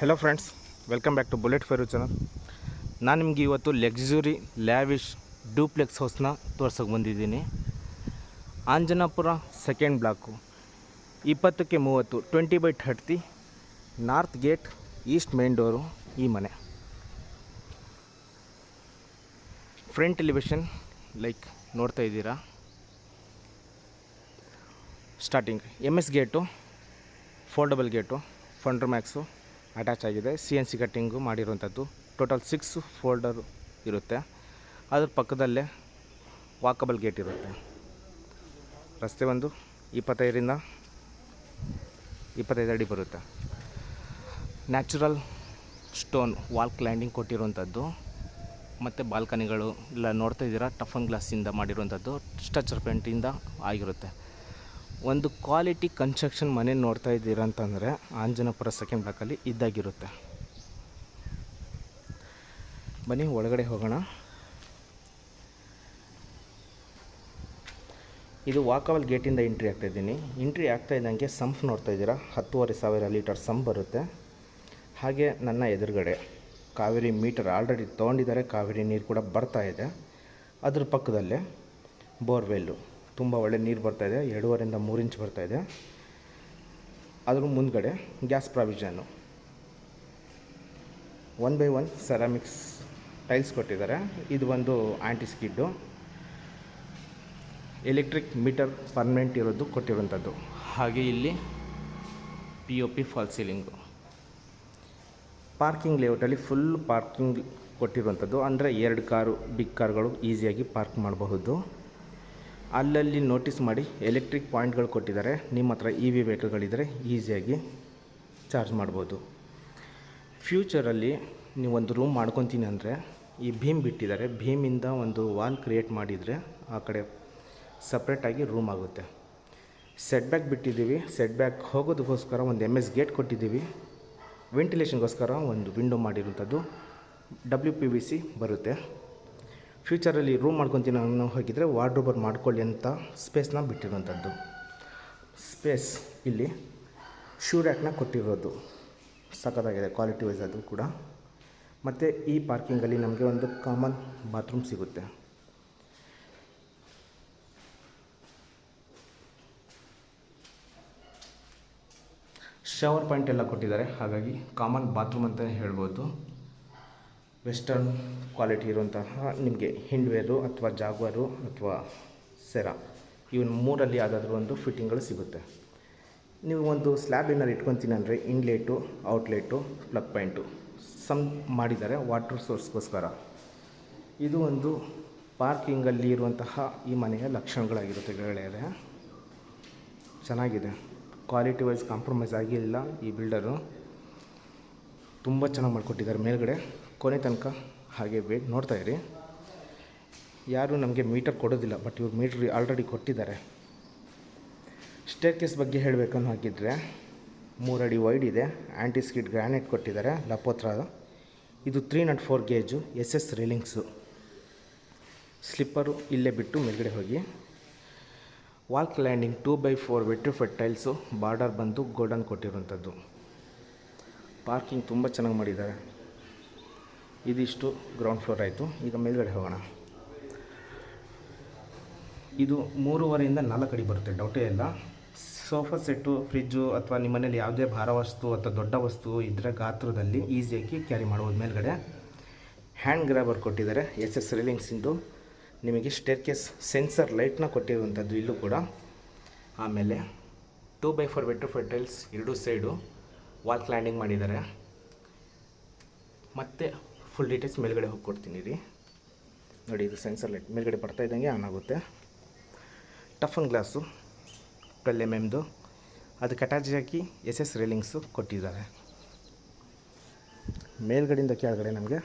Hello friends welcome back to bullet fire channel ನಾನು ನಿಮಗೆ ಇವತ್ತು ಲಕ್ಸುರಿ ಲ್ಯಾವಿಶ್ ಡೂಪ್ಲೆಕ್ಸ್ ಹೌಸ್ನ ತೋರ್ಸೋಕೆ ಬಂದಿದ್ದೀನಿ. ಆಂಜನಾಪುರ ಸೆಕೆಂಡ್ ಬ್ಲಾಕು ಇಪ್ಪತ್ತಕ್ಕೆ ಮೂವತ್ತು twenty by thirty north gate east main door ಈ ಮನೆ. ಫ್ರಂಟ್ ಎಲಿವೇಶನ್ ಲೈಕ್ ನೋಡ್ತಾ ಇದ್ದೀರಾ? Starting M S gate foldable gate ಫಂಡ್ರ್ ಮ್ಯಾಕ್ಸು ಅಟ್ಯಾಚ್ ಆಗಿದೆ. ಸಿ ಎನ್ ಸಿ ಕಟ್ಟಿಂಗು ಮಾಡಿರುವಂಥದ್ದು ಟೋಟಲ್ ಸಿಕ್ಸ್ ಫೋಲ್ಡರ್ ಇರುತ್ತೆ. ಅದ್ರ ಪಕ್ಕದಲ್ಲೇ ವಾಕಬಲ್ ಗೇಟ್ ಇರುತ್ತೆ. ರಸ್ತೆ ಒಂದು ಇಪ್ಪತ್ತೈದರಿಂದ ಇಪ್ಪತ್ತೈದು ಅಡಿ ಬರುತ್ತೆ. ನ್ಯಾಚುರಲ್ ಸ್ಟೋನ್ ವಾಲ್ ಕ್ಲೈಂಡಿಂಗ್ ಕೊಟ್ಟಿರುವಂಥದ್ದು ಮತ್ತು ಬಾಲ್ಕನಿಗಳು ಇಲ್ಲ ನೋಡ್ತಾ ಇದ್ದೀರಾ? ಟಫನ್ ಗ್ಲಾಸಿಂದ ಮಾಡಿರುವಂಥದ್ದು ಸ್ಟ್ರಚರ್ ಪೇಂಟಿಂದ ಆಗಿರುತ್ತೆ. ಒಂದು ಕ್ವಾಲಿಟಿ ಕನ್ಸ್ಟ್ರಕ್ಷನ್ ಮನೆ ನೋಡ್ತಾ ಇದ್ದೀರ ಅಂತಂದರೆ ಆಂಜನಪುರ ಸೆಕೆಂಡ್ ಬ್ಲಾಕಲ್ಲಿ ಇದ್ದಾಗಿರುತ್ತೆ. ಬನ್ನಿ, ಒಳಗಡೆ ಹೋಗೋಣ. ಇದು ವಾಕಬಲ್ ಗೇಟಿಂದ ಎಂಟ್ರಿ ಆಗ್ತಾ ಇದ್ದೀನಿ. ಎಂಟ್ರಿ ಆಗ್ತಾ ಇದ್ದಂಗೆ ಸಂಪ್ ನೋಡ್ತಾ ಇದ್ದೀರಾ? ಹತ್ತುವರೆ ಸಾವಿರ ಲೀಟರ್ ಸಂಪ್ ಬರುತ್ತೆ. ಹಾಗೆ ನನ್ನ ಎದುರುಗಡೆ ಕಾವೇರಿ ಮೀಟರ್ ಆಲ್ರೆಡಿ ತೊಗೊಂಡಿದ್ದಾರೆ. ಕಾವೇರಿ ನೀರು ಕೂಡ ಬರ್ತಾ ಇದೆ. ಅದ್ರ ಪಕ್ಕದಲ್ಲೇ ಬೋರ್ವೆಲ್ಲು. ತುಂಬ ಒಳ್ಳೆ ನೀರು ಬರ್ತಾಯಿದೆ ಎರಡೂವರೆಯಿಂದ ಮೂರು ಇಂಚ್ ಬರ್ತಾಯಿದೆ ಅದ್ರ ಮುಂದ್ಗಡೆ gas provision. One by one ceramics tiles ಕೊಟ್ಟಿದ್ದಾರೆ. ಇದು ಒಂದು anti skid. Electric meter permanent ಇರೋದು ಕೊಟ್ಟಿರುವಂಥದ್ದು. ಹಾಗೆ ಇಲ್ಲಿ P O P false ceiling parking ಲೇಔಟಲ್ಲಿ full parking ಕೊಟ್ಟಿರುವಂಥದ್ದು. ಅಂದರೆ ಎರಡು ಕಾರು, ಬಿಗ್ ಕಾರ್ಗಳು ಈಸಿಯಾಗಿ ಪಾರ್ಕ್ ಮಾಡಬಹುದು. ಅಲ್ಲಲ್ಲಿ ನೋಟಿಸ್ ಮಾಡಿ ಎಲೆಕ್ಟ್ರಿಕ್ ಪಾಯಿಂಟ್ಗಳು ಕೊಟ್ಟಿದ್ದಾರೆ. ನಿಮ್ಮ ಹತ್ರ ಇ ವಿ ವೆಹಿಕಲ್ಗಳಿದ್ದರೆ ಈಸಿಯಾಗಿ ಚಾರ್ಜ್ ಮಾಡ್ಬೋದು. ಫ್ಯೂಚರಲ್ಲಿ ನೀವು ಒಂದು ರೂಮ್ ಮಾಡ್ಕೊತೀನಿ ಅಂದರೆ ಈ ಭೀಮ್ ಬಿಟ್ಟಿದ್ದಾರೆ. ಭೀಮಿಂದ ಒಂದು ವಾಲ್ ಕ್ರಿಯೇಟ್ ಮಾಡಿದರೆ ಆ ಕಡೆ ಸಪ್ರೇಟಾಗಿ ರೂಮ್ ಆಗುತ್ತೆ. ಸೆಟ್ ಬ್ಯಾಕ್ ಬಿಟ್ಟಿದ್ದೀವಿ. ಸೆಟ್ ಬ್ಯಾಕ್ ಹೋಗೋದಕ್ಕೋಸ್ಕರ ಒಂದು ಎಂ ಎಸ್ ಗೇಟ್ ಕೊಟ್ಟಿದ್ದೀವಿ. ವೆಂಟಿಲೇಷನ್ಗೋಸ್ಕರ ಒಂದು ವಿಂಡೋ ಮಾಡಿರುವಂಥದ್ದು ಡಬ್ಲ್ಯೂ ಪಿ ವಿ ಸಿ ಬರುತ್ತೆ. ಫ್ಯೂಚರಲ್ಲಿ ರೂಮ್ ಮಾಡ್ಕೊತೀನಿ ಅನ್ನೋ ಹೋಗಿದ್ರೆ ವಾರ್ಡ್ರೋಬರ್ ಮಾಡ್ಕೊಳ್ಳಿ ಅಂತ ಸ್ಪೇಸ್ನ ಬಿಟ್ಟಿರುವಂಥದ್ದು. ಸ್ಪೇಸ್ ಇಲ್ಲಿ ಶೂ ರ್ಯಾಕ್ನ ಕೊಟ್ಟಿರೋದು. ಸಖತ್ತಾಗಿದೆ ಕ್ವಾಲಿಟಿ ವೈಸ್ ಅದು ಕೂಡ. ಮತ್ತು ಈ ಪಾರ್ಕಿಂಗಲ್ಲಿ ನಮಗೆ ಒಂದು ಕಾಮನ್ ಬಾತ್ರೂಮ್ ಸಿಗುತ್ತೆ. ಶವರ್ ಪಾಯಿಂಟ್ ಎಲ್ಲ ಕೊಟ್ಟಿದ್ದಾರೆ, ಹಾಗಾಗಿ ಕಾಮನ್ ಬಾತ್ರೂಮ್ ಅಂತಲೇ ಹೇಳ್ಬೋದು. ವೆಸ್ಟರ್ನ್ ಕ್ವಾಲಿಟಿ ಇರುವಂತಹ ನಿಮಗೆ ಹಿಂಡ್ವೇರು ಅಥವಾ ಜಾಗ್ವಾರು ಅಥವಾ ಸೆರಾ, ಇವನ್ ಮೂರಲ್ಲಿ ಯಾವುದಾದ್ರೂ ಒಂದು ಫಿಟ್ಟಿಂಗ್ಗಳು ಸಿಗುತ್ತೆ. ನೀವು ಒಂದು ಸ್ಲ್ಯಾಬ್ ಏನಾರು ಇಟ್ಕೊತೀನಿ ಅಂದರೆ ಇನ್ಲೇಟು, ಔಟ್ಲೆಟು, ಪ್ಲಗ್ ಪಾಯಿಂಟು, ಸಮ್ ಮಾಡಿದ್ದಾರೆ ವಾಟರ್ ಸೋರ್ಸ್ಗೋಸ್ಕರ. ಇದು ಒಂದು ಪಾರ್ಕಿಂಗಲ್ಲಿ ಇರುವಂತಹ ಈ ಮನೆಯ ಲಕ್ಷಣಗಳಾಗಿರುತ್ತೆ ಗೆಳೆಯರೆ. ಚೆನ್ನಾಗಿದೆ. ಕ್ವಾಲಿಟಿ ವೈಸ್ ಕಾಂಪ್ರಮೈಸ್ ಆಗಿಲ್ಲ ಈ ಬಿಲ್ಡರು. ತುಂಬ ಚೆನ್ನಾಗಿ ಮಾಡಿಕೊಟ್ಟಿದ್ದಾರೆ ಮೇಲ್ಗಡೆ. ಕೊನೆ ತನಕ ಹಾಗೆ ವೇಟ್ ನೋಡ್ತಾ ಇರಿ. ಯಾರು ನಮಗೆ ಮೀಟರ್ ಕೊಡೋದಿಲ್ಲ ಬಟ್ ಇವ್ರು ಮೀಟ್ರ್ ಆಲ್ರೆಡಿ ಕೊಟ್ಟಿದ್ದಾರೆ. ಸ್ಟೇರ್ ಕೇಸ್ ಬಗ್ಗೆ ಹೇಳಬೇಕನ್ನು ಹಾಕಿದರೆ ಅಡಿ ವೈಡ್ ಇದೆ ಆ್ಯಂಟಿ ಸ್ಕಿಡ್ ಗ್ರಾನೈಟ್ ಕೊಟ್ಟಿದ್ದಾರೆ ಲಪೋತ್ರ ಇದು three naught four gauge S S railings slipper ಇಲ್ಲೇ ಬಿಟ್ಟು ಮೇಲ್ಗಡೆ ಹೋಗಿ. Wall cladding two by four vitrified tiles border ಬಂದು ಗೋಲ್ಡನ್ ಕೊಟ್ಟಿರುವಂಥದ್ದು. ಪಾರ್ಕಿಂಗ್ ತುಂಬ ಚೆನ್ನಾಗಿ ಮಾಡಿದ್ದಾರೆ. ಇದಿಷ್ಟು ಗ್ರೌಂಡ್ ಫ್ಲೋರ್ ಆಯಿತು. ಈಗ ಮೇಲ್ಗಡೆ ಹೋಗೋಣ. ಇದು ಮೂರುವರೆಯಿಂದ ನಾಲ್ಕು ಅಡಿ ಬರುತ್ತೆ, ಡೌಟೇ ಇಲ್ಲ. ಸೋಫಾ ಸೆಟ್ಟು ಫ್ರಿಜ್ಜು ಅಥವಾ ನಿಮ್ಮ ಮನೇಲಿ ಯಾವುದೇ ಭಾರ ವಸ್ತು ಅಥವಾ ದೊಡ್ಡ ವಸ್ತು ಇದ್ದರೆ ಗಾತ್ರದಲ್ಲಿ ಈಸಿಯಾಗಿ ಕ್ಯಾರಿ ಮಾಡ್ಬೋದು ಮೇಲ್ಗಡೆ. ಹ್ಯಾಂಡ್ ಗ್ರಾಬರ್ ಕೊಟ್ಟಿದ್ದಾರೆ ಎಸ್ ಎಸ್ ರಿಲಿಂಗ್ಸಿಂದು ನಿಮಗೆ ಸ್ಟೇರ್ ಕೇಸ್ ಸೆನ್ಸರ್ ಲೈಟ್ನ ಕೊಟ್ಟಿರುವಂಥದ್ದು ಇಲ್ಲೂ ಕೂಡ. ಆಮೇಲೆ two by four vitrified tiles ಎರಡೂ ಸೈಡು ವಾಲ್ ಕ್ಲ್ಯಾಂಡಿಂಗ್ ಮಾಡಿದ್ದಾರೆ. ಮತ್ತು ಫುಲ್ ಡೀಟೇಲ್ಸ್ ಮೇಲ್ಗಡೆ ಹೋಗಿ ಕೊಡ್ತೀನಿ ರೀ. ನೋಡಿ ಇದು ಸೆನ್ಸರ್ ಲೈಟ್ ಮೇಲ್ಗಡೆ ಬರ್ತಾ ಇದ್ದಂಗೆ ಆನ್ ಆಗುತ್ತೆ. ಟಫನ್ ಗ್ಲಾಸು ಟ್ವೆಲ್ ಎಂ ಎಮ್ದು ಅದಕ್ಕೆ ಅಟ್ಯಾಚ್ ಹಾಕಿ ಎಸ್ ಎಸ್ ರೇಲಿಂಗ್ಸು ಕೊಟ್ಟಿದ್ದಾರೆ. ಮೇಲ್ಗಡೆಯಿಂದ ಕೆಳಗಡೆ ನಮಗೆ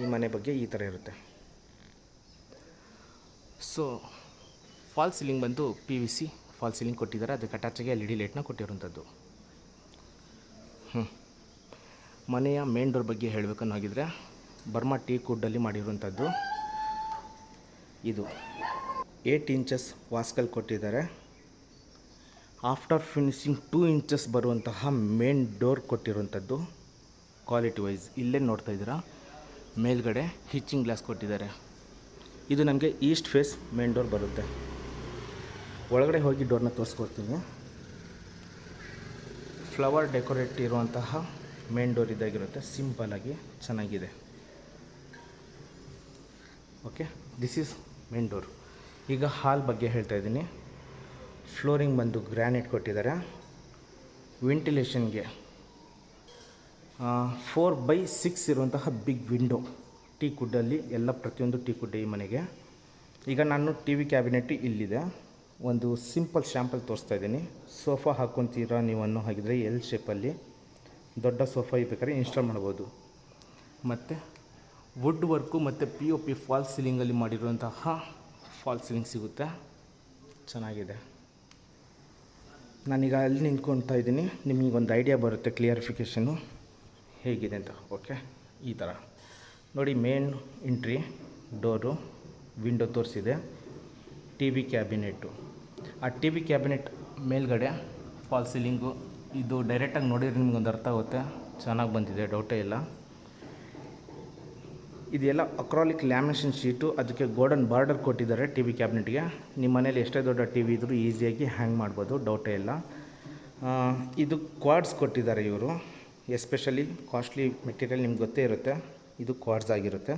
ಈ ಮನೆ ಬಗ್ಗೆ ಈ ಥರ ಇರುತ್ತೆ. ಸೊ ಫಾಲ್ ಸೀಲಿಂಗ್ ಬಂದು P V C false ceiling ಕೊಟ್ಟಿದ್ದಾರೆ. ಅದಕ್ಕೆ ಅಟ್ಯಾಚಾಗಿ ಎಲ್ ಇ ಡಿ ಲೈಟ್ನ ಕೊಟ್ಟಿರುವಂಥದ್ದು. ಹ್ಞೂ ಮನೆಯ ಮೇನ್ ಡೋರ್ ಬಗ್ಗೆ ಹೇಳಬೇಕನ್ನಾಗಿದ್ರೆ ಬರ್ಮಾ ಟೀ ಕುಡ್ಡಲ್ಲಿ ಮಾಡಿರುವಂಥದ್ದು. ಇದು ಏಟ್ ಇಂಚಸ್ ವಾಸ್ಕಲ್ ಕೊಟ್ಟಿದ್ದಾರೆ. ಆಫ್ಟರ್ ಫಿನಿಶಿಂಗ್ ಟೂ ಇಂಚಸ್ ಬರುವಂತಹ ಮೇನ್ ಡೋರ್ ಕೊಟ್ಟಿರುವಂಥದ್ದು. ಕ್ವಾಲಿಟಿ ವೈಸ್ ಇಲ್ಲೇ ನೋಡ್ತಾ ಇದ್ದೀರಾ? ಮೇಲ್ಗಡೆ ಹಿಚ್ಚಿಂಗ್ ಗ್ಲಾಸ್ ಕೊಟ್ಟಿದ್ದಾರೆ. ಇದು ನಮಗೆ ಈಸ್ಟ್ ಫೇಸ್ ಮೇನ್ ಡೋರ್ ಬರುತ್ತೆ. ಒಳಗಡೆ ಹೋಗಿ ಡೋರ್ನ ತೋರಿಸ್ಕೊಡ್ತೀನಿ. ಫ್ಲವರ್ ಡೆಕೋರೇಟ್ ಇರುವಂತಹ ಮೇನ್ ಡೋರ್ ಇದಾಗಿರುತ್ತೆ ಸಿಂಪಲಾಗಿ ಚೆನ್ನಾಗಿದೆ. Okay this is main door ಈಗ ಹಾಲ್ ಬಗ್ಗೆ ಹೇಳ್ತಾ ಇದ್ದೀನಿ. ಫ್ಲೋರಿಂಗ್ ಬಂದು ಗ್ರ್ಯಾನೈಟ್ ಕೊಟ್ಟಿದ್ದಾರೆ. ವೆಂಟಿಲೇಷನ್ಗೆ ಫೋರ್ ಬೈ ಸಿಕ್ಸ್ ಇರುವಂತಹ ಬಿಗ್ ವಿಂಡೋ ಟೀ ಕುಡ್ಡಲ್ಲಿ ಎಲ್ಲ ಪ್ರತಿಯೊಂದು ಟೀ ಕುಡ್ಡೆ ಈ ಮನೆಗೆ. ಈಗ ನಾನು ಟಿ ವಿ ಕ್ಯಾಬಿನೆಟ್ ಇಲ್ಲಿದೆ. ಒಂದು ಸಿಂಪಲ್ ಶ್ಯಾಂಪಲ್ ತೋರಿಸ್ತಾ ಇದ್ದೀನಿ. ಸೋಫಾ ಹಾಕ್ಕೊತೀರಾ ನೀವನ್ನು, ಹಾಗಿದ್ರೆ ಎಲ್ ಶೇಪಲ್ಲಿ ದೊಡ್ಡ ಸೋಫಾ ಬೇಕಾದ್ರೆ ಇನ್ಸ್ಟಾಲ್ ಮಾಡ್ಬೋದು. ಮತ್ತು ವುಡ್ ವರ್ಕು ಮತ್ತು ಪಿ ಒ ಪಿ ಫಾಲ್ ಸೀಲಿಂಗಲ್ಲಿ ಮಾಡಿರುವಂತಹ ಫಾಲ್ ಸೀಲಿಂಗ್ ಸಿಗುತ್ತೆ. ಚೆನ್ನಾಗಿದೆ. ನಾನೀಗ ಅಲ್ಲಿ ನಿಂತ್ಕೊತಾ ಇದ್ದೀನಿ. ಒಂದು ಐಡಿಯಾ ಬರುತ್ತೆ ಕ್ಲಿಯರಿಫಿಕೇಷನು ಹೇಗಿದೆ ಅಂತ ಓಕೆ ಈ ಥರ ನೋಡಿ ಮೇನ್ ಎಂಟ್ರಿ ಡೋರು ವಿಂಡೋ ತೋರಿಸಿದೆ. ಟಿ ವಿ ಕ್ಯಾಬಿನೆಟ್ಟು ಆ ಟಿ ವಿ ಕ್ಯಾಬಿನೆಟ್ ಮೇಲ್ಗಡೆ ಫಾಲ್ ಸೀಲಿಂಗು ಇದು ಡೈರೆಕ್ಟಾಗಿ ನೋಡಿದ್ರೆ ನಿಮ್ಗೊಂದು ಅರ್ಥ ಆಗುತ್ತೆ. ಚೆನ್ನಾಗಿ ಬಂದಿದೆ ಡೌಟೇ ಇಲ್ಲ. ಇದೆಲ್ಲ ಅಕ್ರಾಲಿಕ್ ಲ್ಯಾಮಿನೇಷನ್ ಶೀಟು ಅದಕ್ಕೆ ಗೋಲ್ಡನ್ ಬಾರ್ಡರ್ ಕೊಟ್ಟಿದ್ದಾರೆ ಟಿ ವಿ ಕ್ಯಾಬಿನೆಟ್ಗೆ ನಿಮ್ಮ ಮನೇಲಿ ಎಷ್ಟೇ ದೊಡ್ಡ ಟಿ ವಿ ಇದ್ದರೂ ಈಸಿಯಾಗಿ ಹ್ಯಾಂಗ್ ಮಾಡ್ಬೋದು ಡೌಟೇ ಇಲ್ಲ. ಇದು ಕ್ವಾಡ್ಸ್ ಕೊಟ್ಟಿದ್ದಾರೆ ಇವರು. ಎಸ್ಪೆಷಲಿ ಕಾಸ್ಟ್ಲಿ ಮೆಟೀರಿಯಲ್ ನಿಮ್ಗೆ ಗೊತ್ತೇ ಇರುತ್ತೆ. ಇದು ಕ್ವಾಡ್ಸ್ ಆಗಿರುತ್ತೆ.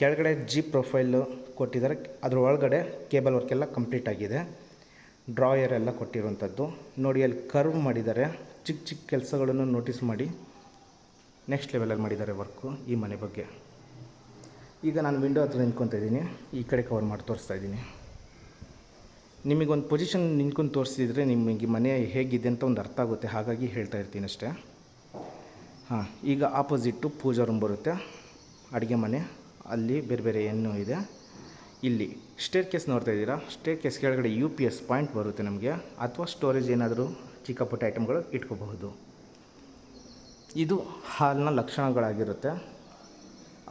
ಕೆಳಗಡೆ ಜಿ ಪ್ರೊಫೈಲು ಕೊಟ್ಟಿದ್ದಾರೆ. ಅದರ ಒಳಗಡೆ ಕೇಬಲ್ ವರ್ಕೆಲ್ಲ ಕಂಪ್ಲೀಟ್ ಆಗಿದೆ. ಡ್ರಾಯರ್ ಎಲ್ಲ ಕೊಟ್ಟಿರುವಂಥದ್ದು. ನೋಡಿ, ಅಲ್ಲಿ ಕರ್ವ್ ಮಾಡಿದ್ದಾರೆ. ಚಿಕ್ಕ ಚಿಕ್ಕ ಕೆಲಸಗಳನ್ನು ನೋಟಿಸ್ ಮಾಡಿ. ನೆಕ್ಸ್ಟ್ ಲೆವೆಲಲ್ಲಿ ಮಾಡಿದ್ದಾರೆ ವರ್ಕು ಈ ಮನೆ ಬಗ್ಗೆ. ಈಗ ನಾನು ವಿಂಡೋ ಹತ್ರ ನಿಂತ್ಕೊತಾ ಇದ್ದೀನಿ. ಈ ಕಡೆ ಕವರ್ ಮಾಡಿ ತೋರಿಸ್ತಾ ಇದ್ದೀನಿ. ನಿಮಗೊಂದು ಪೊಸಿಷನ್ ನಿಂತ್ಕೊಂಡು ತೋರಿಸಿದ್ರೆ ನಿಮಗೆ ಮನೆ ಹೇಗಿದೆ ಅಂತ ಒಂದು ಅರ್ಥ ಆಗುತ್ತೆ. ಹಾಗಾಗಿ ಹೇಳ್ತಾ ಇರ್ತೀನಿ ಅಷ್ಟೇ. ಹಾಂ, ಈಗ ಆಪೋಸಿಟ್ಟು ಪೂಜಾ ರೂಮ್ ಬರುತ್ತೆ. ಅಡುಗೆ ಮನೆ. ಅಲ್ಲಿ ಬೇರೆ ಬೇರೆ ಏನು ಇದೆ. ಇಲ್ಲಿ ಸ್ಟೇರ್ ಕೇಸ್ ನೋಡ್ತಾ ಇದ್ದೀರಾ? ಸ್ಟೇರ್ ಕೇಸ್ ಕೆಳಗಡೆ ಯು ಪಿ ಎಸ್ ಪಾಯಿಂಟ್ ಬರುತ್ತೆ ನಮಗೆ. ಅಥವಾ ಸ್ಟೋರೇಜ್ ಏನಾದರೂ ಚಿಕ್ಕ ಪುಟ್ಟ ಐಟಮ್ಗಳು ಇಟ್ಕೋಬಹುದು. ಇದು ಹಾಲ್ನ ಲಕ್ಷಣಗಳಾಗಿರುತ್ತೆ.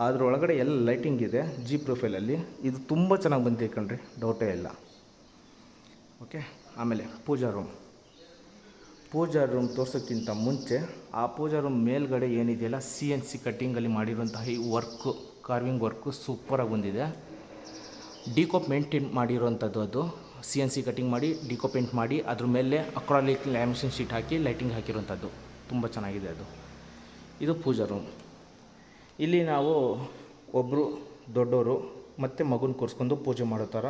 ಅದರೊಳಗಡೆ ಎಲ್ಲ ಲೈಟಿಂಗ್ ಇದೆ ಜಿ ಪ್ರೊಫೈಲಲ್ಲಿ ಇದು ತುಂಬ ಚೆನ್ನಾಗಿ ಬಂದಿದೆ ಕಣ್ರಿ ಡೌಟೇ ಇಲ್ಲ. ಓಕೆ ಆಮೇಲೆ ಪೂಜಾ ರೂಮ್ ಪೂಜಾ ರೂಮ್ ತೋರ್ಸೋಕ್ಕಿಂತ ಮುಂಚೆ ಆ ಪೂಜಾ ರೂಮ್ ಮೇಲ್ಗಡೆ ಏನಿದೆಯಲ್ಲ ಸಿ ಎನ್ ಸಿ ಕಟ್ಟಿಂಗಲ್ಲಿ ಮಾಡಿರುವಂತಹ ಈ ವರ್ಕು ಕಾರ್ವಿಂಗ್ ವರ್ಕು ಸೂಪರಾಗಿ ಬಂದಿದೆ. ಡಿಕೋ ಮೇಂಟೇನ್ ಮಾಡಿರುವಂಥದ್ದು ಅದು. ಸಿ ಎನ್ ಸಿ ಕಟಿಂಗ್ ಮಾಡಿ ಡಿಕೋ ಪೇಂಟ್ ಮಾಡಿ, ಅದ್ರ ಮೇಲೆ ಅಕ್ರಾಲಿಕ್ ಲ್ಯಾಮಿಷನ್ ಶೀಟ್ ಹಾಕಿ ಲೈಟಿಂಗ್ ಹಾಕಿರುವಂಥದ್ದು ತುಂಬ ಚೆನ್ನಾಗಿದೆ ಅದು. ಇದು ಪೂಜಾ ರೂಮ್ ಇಲ್ಲಿ ನಾವು ಒಬ್ಬರು ದೊಡ್ಡವರು ಮತ್ತು ಮಗುನ ಕೂರಿಸ್ಕೊಂಡು ಪೂಜೆ ಮಾಡೋ ಥರ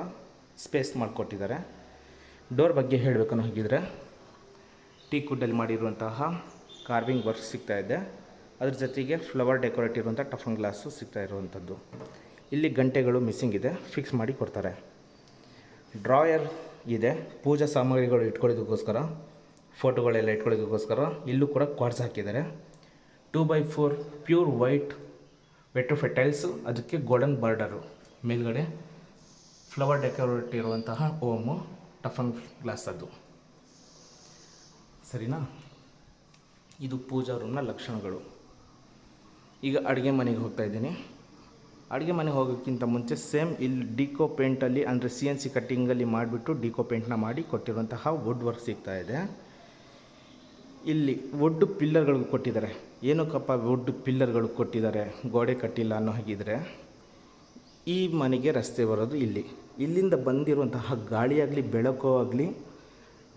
ಸ್ಪೇಸ್ ಮಾಡಿಕೊಟ್ಟಿದ್ದಾರೆ. ಡೋರ್ ಬಗ್ಗೆ ಹೇಳಬೇಕು ಹಾಗಿದ್ರೆ, ಟೀ ಕುಡ್ಡಲ್ಲಿ ಮಾಡಿರುವಂತಹ ಕಾರ್ವಿಂಗ್ ವರ್ಕ್ ಸಿಗ್ತಾ ಇದೆ. ಅದ್ರ ಜೊತೆಗೆ ಫ್ಲವರ್ ಡೆಕೋರೇಟ್ ಇರುವಂಥ ಟಫನ್ ಗ್ಲಾಸು ಸಿಗ್ತಾ ಇರುವಂಥದ್ದು. ಇಲ್ಲಿ ಗಂಟೆಗಳು ಮಿಸ್ಸಿಂಗ್ ಇದೆ ಫಿಕ್ಸ್ ಮಾಡಿ ಕೊಡ್ತಾರೆ. ಡ್ರಾಯರ್ ಇದೆ, ಪೂಜಾ ಸಾಮಗ್ರಿಗಳು ಇಟ್ಕೊಳ್ಳೋದಕ್ಕೋಸ್ಕರ ಫೋಟೋಗಳೆಲ್ಲ ಇಟ್ಕೊಳ್ಳೋದಕ್ಕೋಸ್ಕರ ಇಲ್ಲೂ ಕೂಡ ಕ್ವಾರ್ಸ್ ಹಾಕಿದ್ದಾರೆ. Two by four pure white vitrified tiles ಅದಕ್ಕೆ ಗೋಲ್ಡನ್ ಬಾರ್ಡರು ಮೇಲ್ಗಡೆ ಫ್ಲವರ್ ಡೆಕೋರೇಟ್ ಇರುವಂತಹ ಓಮು ಟಫನ್ ಗ್ಲಾಸ್ ಅದು. ಸರಿನಾ? ಇದು ಪೂಜಾ ರೂಮ್ನ ಲಕ್ಷಣಗಳು. ಈಗ ಅಡುಗೆ ಮನೆಗೆ ಹೋಗ್ತಾ ಇದ್ದೀನಿ. ಅಡುಗೆ ಮನೆಗೆ ಹೋಗೋಕ್ಕಿಂತ ಮುಂಚೆ ಸೇಮ್ ಇಲ್ಲಿ ಡಿಕೋ ಪೇಂಟಲ್ಲಿ ಅಂದರೆ ಸಿ ಎನ್ ಸಿ ಕಟ್ಟಿಂಗಲ್ಲಿ ಮಾಡಿಬಿಟ್ಟು ಡಿಕೋ ಪೇಂಟ್ನ ಮಾಡಿ ಕೊಟ್ಟಿರುವಂತಹ ವುಡ್ ವರ್ಕ್ ಸಿಗ್ತಾ ಇದೆ. ಇಲ್ಲಿ ವುಡ್ ಪಿಲ್ಲರ್ಗಳು ಕೊಟ್ಟಿದ್ದಾರೆ. ಏನಕ್ಕಪ್ಪ ವುಡ್ ಪಿಲ್ಲರ್ಗಳು ಕೊಟ್ಟಿದ್ದಾರೆ. ಗೋಡೆ ಕಟ್ಟಿಲ್ಲ ಅನ್ನೋ ಹಾಗಿದ್ರೆ ಈ ಮನೆಗೆ ರಸ್ತೆ ಬರೋದು ಇಲ್ಲಿ. ಇಲ್ಲಿಂದ ಬಂದಿರುವಂತಹ ಗಾಳಿಯಾಗಲಿ ಬೆಳಕು ಆಗಲಿ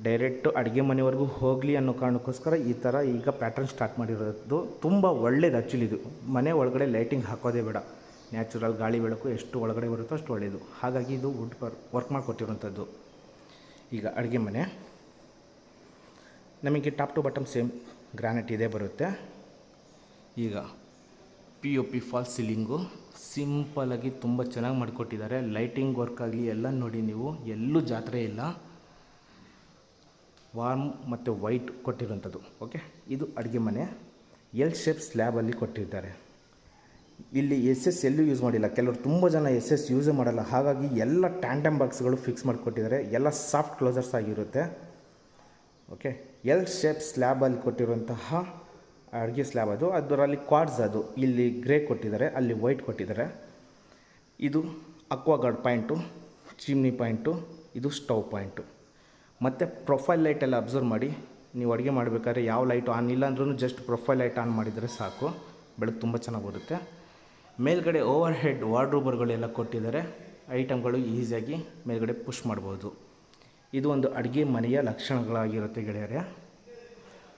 ಡೈರೆಕ್ಟು ಅಡುಗೆ ಮನೆವರೆಗೂ ಹೋಗಲಿ ಅನ್ನೋ ಕಾರಣಕ್ಕೋಸ್ಕರ ಈ ಥರ ಈಗ ಪ್ಯಾಟರ್ನ್ ಸ್ಟಾರ್ಟ್ ಮಾಡಿರೋದು. ತುಂಬ ಒಳ್ಳೇದು ಆ್ಯಕ್ಚುಲಿ ಇದು. ಮನೆ ಒಳಗಡೆ ಲೈಟಿಂಗ್ ಹಾಕೋದೇ ಬೇಡ. ನ್ಯಾಚುರಲ್ ಗಾಳಿ ಬೆಳಕು ಎಷ್ಟು ಒಳಗಡೆ ಬರುತ್ತೋ ಅಷ್ಟು ಒಳ್ಳೆಯದು. ಹಾಗಾಗಿ ಇದು ವುಡ್ ವರ್ಕ್ ಮಾಡಿಕೊಟ್ಟಿರುವಂಥದ್ದು. ಈಗ ಅಡುಗೆ ಮನೆ. ನಮಗೆ top to bottom same granite ಇದೇ ಬರುತ್ತೆ. ಈಗ P O P false ceiling ಸಿಂಪಲಾಗಿ ತುಂಬ ಚೆನ್ನಾಗಿ ಮಾಡಿಕೊಟ್ಟಿದ್ದಾರೆ. ಲೈಟಿಂಗ್ ವರ್ಕ್ ಆಗಲಿ ಎಲ್ಲ ನೋಡಿ ನೀವು, ಎಲ್ಲೂ ಜಾತ್ರೆ ಇಲ್ಲ. ವಾರ್ಮ್ ಮತ್ತು ವೈಟ್ ಕೊಟ್ಟಿರುವಂಥದ್ದು ಓಕೆ ಇದು ಅಡುಗೆ ಮನೆ. ಎಲ್ ಶೇಪ್ ಸ್ಲ್ಯಾಬಲ್ಲಿ ಕೊಟ್ಟಿದ್ದಾರೆ. ಇಲ್ಲಿ ಎಸ್ ಎಸ್ ಎಲ್ಲೂ ಯೂಸ್ ಮಾಡಿಲ್ಲ. ಕೆಲವರು ತುಂಬ ಜನ ಎಸ್ ಎಸ್ ಯೂಸೇ ಮಾಡಲ್ಲ. ಹಾಗಾಗಿ ಎಲ್ಲ ಟ್ಯಾಂಡಮ್ ಬಾಕ್ಸ್ಗಳು ಫಿಕ್ಸ್ ಮಾಡಿಕೊಟ್ಟಿದ್ದಾರೆ. ಎಲ್ಲ ಸಾಫ್ಟ್ ಕ್ಲೋಸರ್ಸ್ ಆಗಿರುತ್ತೆ. ಓಕೆ ಎಲ್ ಶೇಪ್ ಸ್ಲ್ಯಾಬಲ್ಲಿ ಕೊಟ್ಟಿರುವಂತಹ ಅಡುಗೆ ಸ್ಲ್ಯಾಬ್ ಅದು. ಅದರಲ್ಲಿ ಕ್ವಾಡ್ಸ್ ಅದು. ಇಲ್ಲಿ ಗ್ರೇ ಕೊಟ್ಟಿದ್ದಾರೆ. ಅಲ್ಲಿ ವೈಟ್ ಕೊಟ್ಟಿದ್ದಾರೆ. ಇದು ಅಕ್ವಾಗಾರ್ಡ್ ಪಾಯಿಂಟು ಚಿಮ್ನಿ ಪಾಯಿಂಟು ಇದು ಸ್ಟವ್ ಪಾಯಿಂಟು ಮತ್ತು ಪ್ರೊಫೈಲ್ ಲೈಟೆಲ್ಲ ಅಬ್ಸರ್ವ್ ಮಾಡಿ. ನೀವು ಅಡುಗೆ ಮಾಡಬೇಕಾದ್ರೆ ಯಾವ ಲೈಟು ಆನ್ ಇಲ್ಲ ಅಂದ್ರೂ ಜಸ್ಟ್ ಪ್ರೊಫೈಲ್ ಲೈಟ್ ಆನ್ ಮಾಡಿದರೆ ಸಾಕು. ಬೆಳಕು ತುಂಬ ಚೆನ್ನಾಗಿ ಬರುತ್ತೆ. ಮೇಲ್ಗಡೆ ಓವರ್ ಹೆಡ್ ವಾರ್ಡ್ರೋಬರ್ಗಳೆಲ್ಲ ಕೊಟ್ಟಿದ್ದಾರೆ ಐಟಮ್ಗಳು ಈಸಿಯಾಗಿ ಮೇಲ್ಗಡೆ ಪುಷ್ ಮಾಡ್ಬೋದು. ಇದು ಒಂದು ಅಡುಗೆ ಮನೆಯ ಲಕ್ಷಣಗಳಾಗಿರುತ್ತೆ ಗೆಳೆಯರೆ.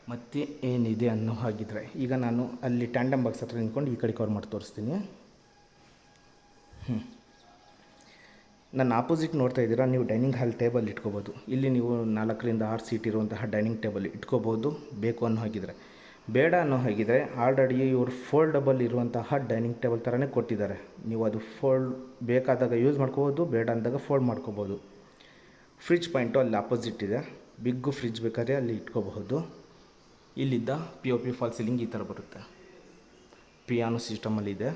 ಮತ್ತು ಏನಿದೆ ಅನ್ನೋ ಹಾಗಿದ್ರೆ ಈಗ ನಾನು ಅಲ್ಲಿ ಟ್ಯಾಂಡಮ್ ಬಾಕ್ಸ್ ಹತ್ರ ನಿಂತ್ಕೊಂಡು ಈ ಕಡೆ ಕವರ್ ಮಾಡಿ ತೋರಿಸ್ತೀನಿ. ಹ್ಞೂ ನನ್ನ ಆಪೋಸಿಟ್ ನೋಡ್ತಾ ಇದ್ದೀರಾ? ನೀವು ಡೈನಿಂಗ್ ಹಾಲ್ ಟೇಬಲ್ ಇಟ್ಕೋಬೋದು. ಇಲ್ಲಿ ನೀವು ನಾಲ್ಕರಿಂದ ಆರು ಸೀಟ್ ಇರುವಂತಹ ಡೈನಿಂಗ್ ಟೇಬಲ್ ಇಟ್ಕೋಬೋದು. ಬೇಕು ಅನ್ನೋ ಹಾಗಿದ್ರೆ. ಬೇಡ ಅನ್ನೋ ಹಾಗಿದ್ರೆ ಆಲ್ರೆಡಿ ಇವರು ಫೋಲ್ಡಬಲ್ ಇರುವಂತಹ ಡೈನಿಂಗ್ ಟೇಬಲ್ ಥರನೇ ಕೊಟ್ಟಿದ್ದಾರೆ. ನೀವು ಅದು ಫೋಲ್ಡ್ ಬೇಕಾದಾಗ ಯೂಸ್ ಮಾಡ್ಕೋಬೋದು, ಬೇಡ ಅಂದಾಗ ಫೋಲ್ಡ್ ಮಾಡ್ಕೋಬೋದು. ಫ್ರಿಜ್ ಪಾಯಿಂಟು ಅಲ್ಲಿ ಆಪೋಸಿಟ್ ಇದೆ. ಬಿಗ್ಗು ಫ್ರಿಜ್ ಬೇಕಾದ್ರೆ ಅಲ್ಲಿ ಇಟ್ಕೋಬಹುದು. ಇಲ್ಲಿದ್ದ P O P false ceiling ಈ ಥರ ಬರುತ್ತೆ. ಪಿಯಾನೋ ಸಿಸ್ಟಮಲ್ಲಿದೆ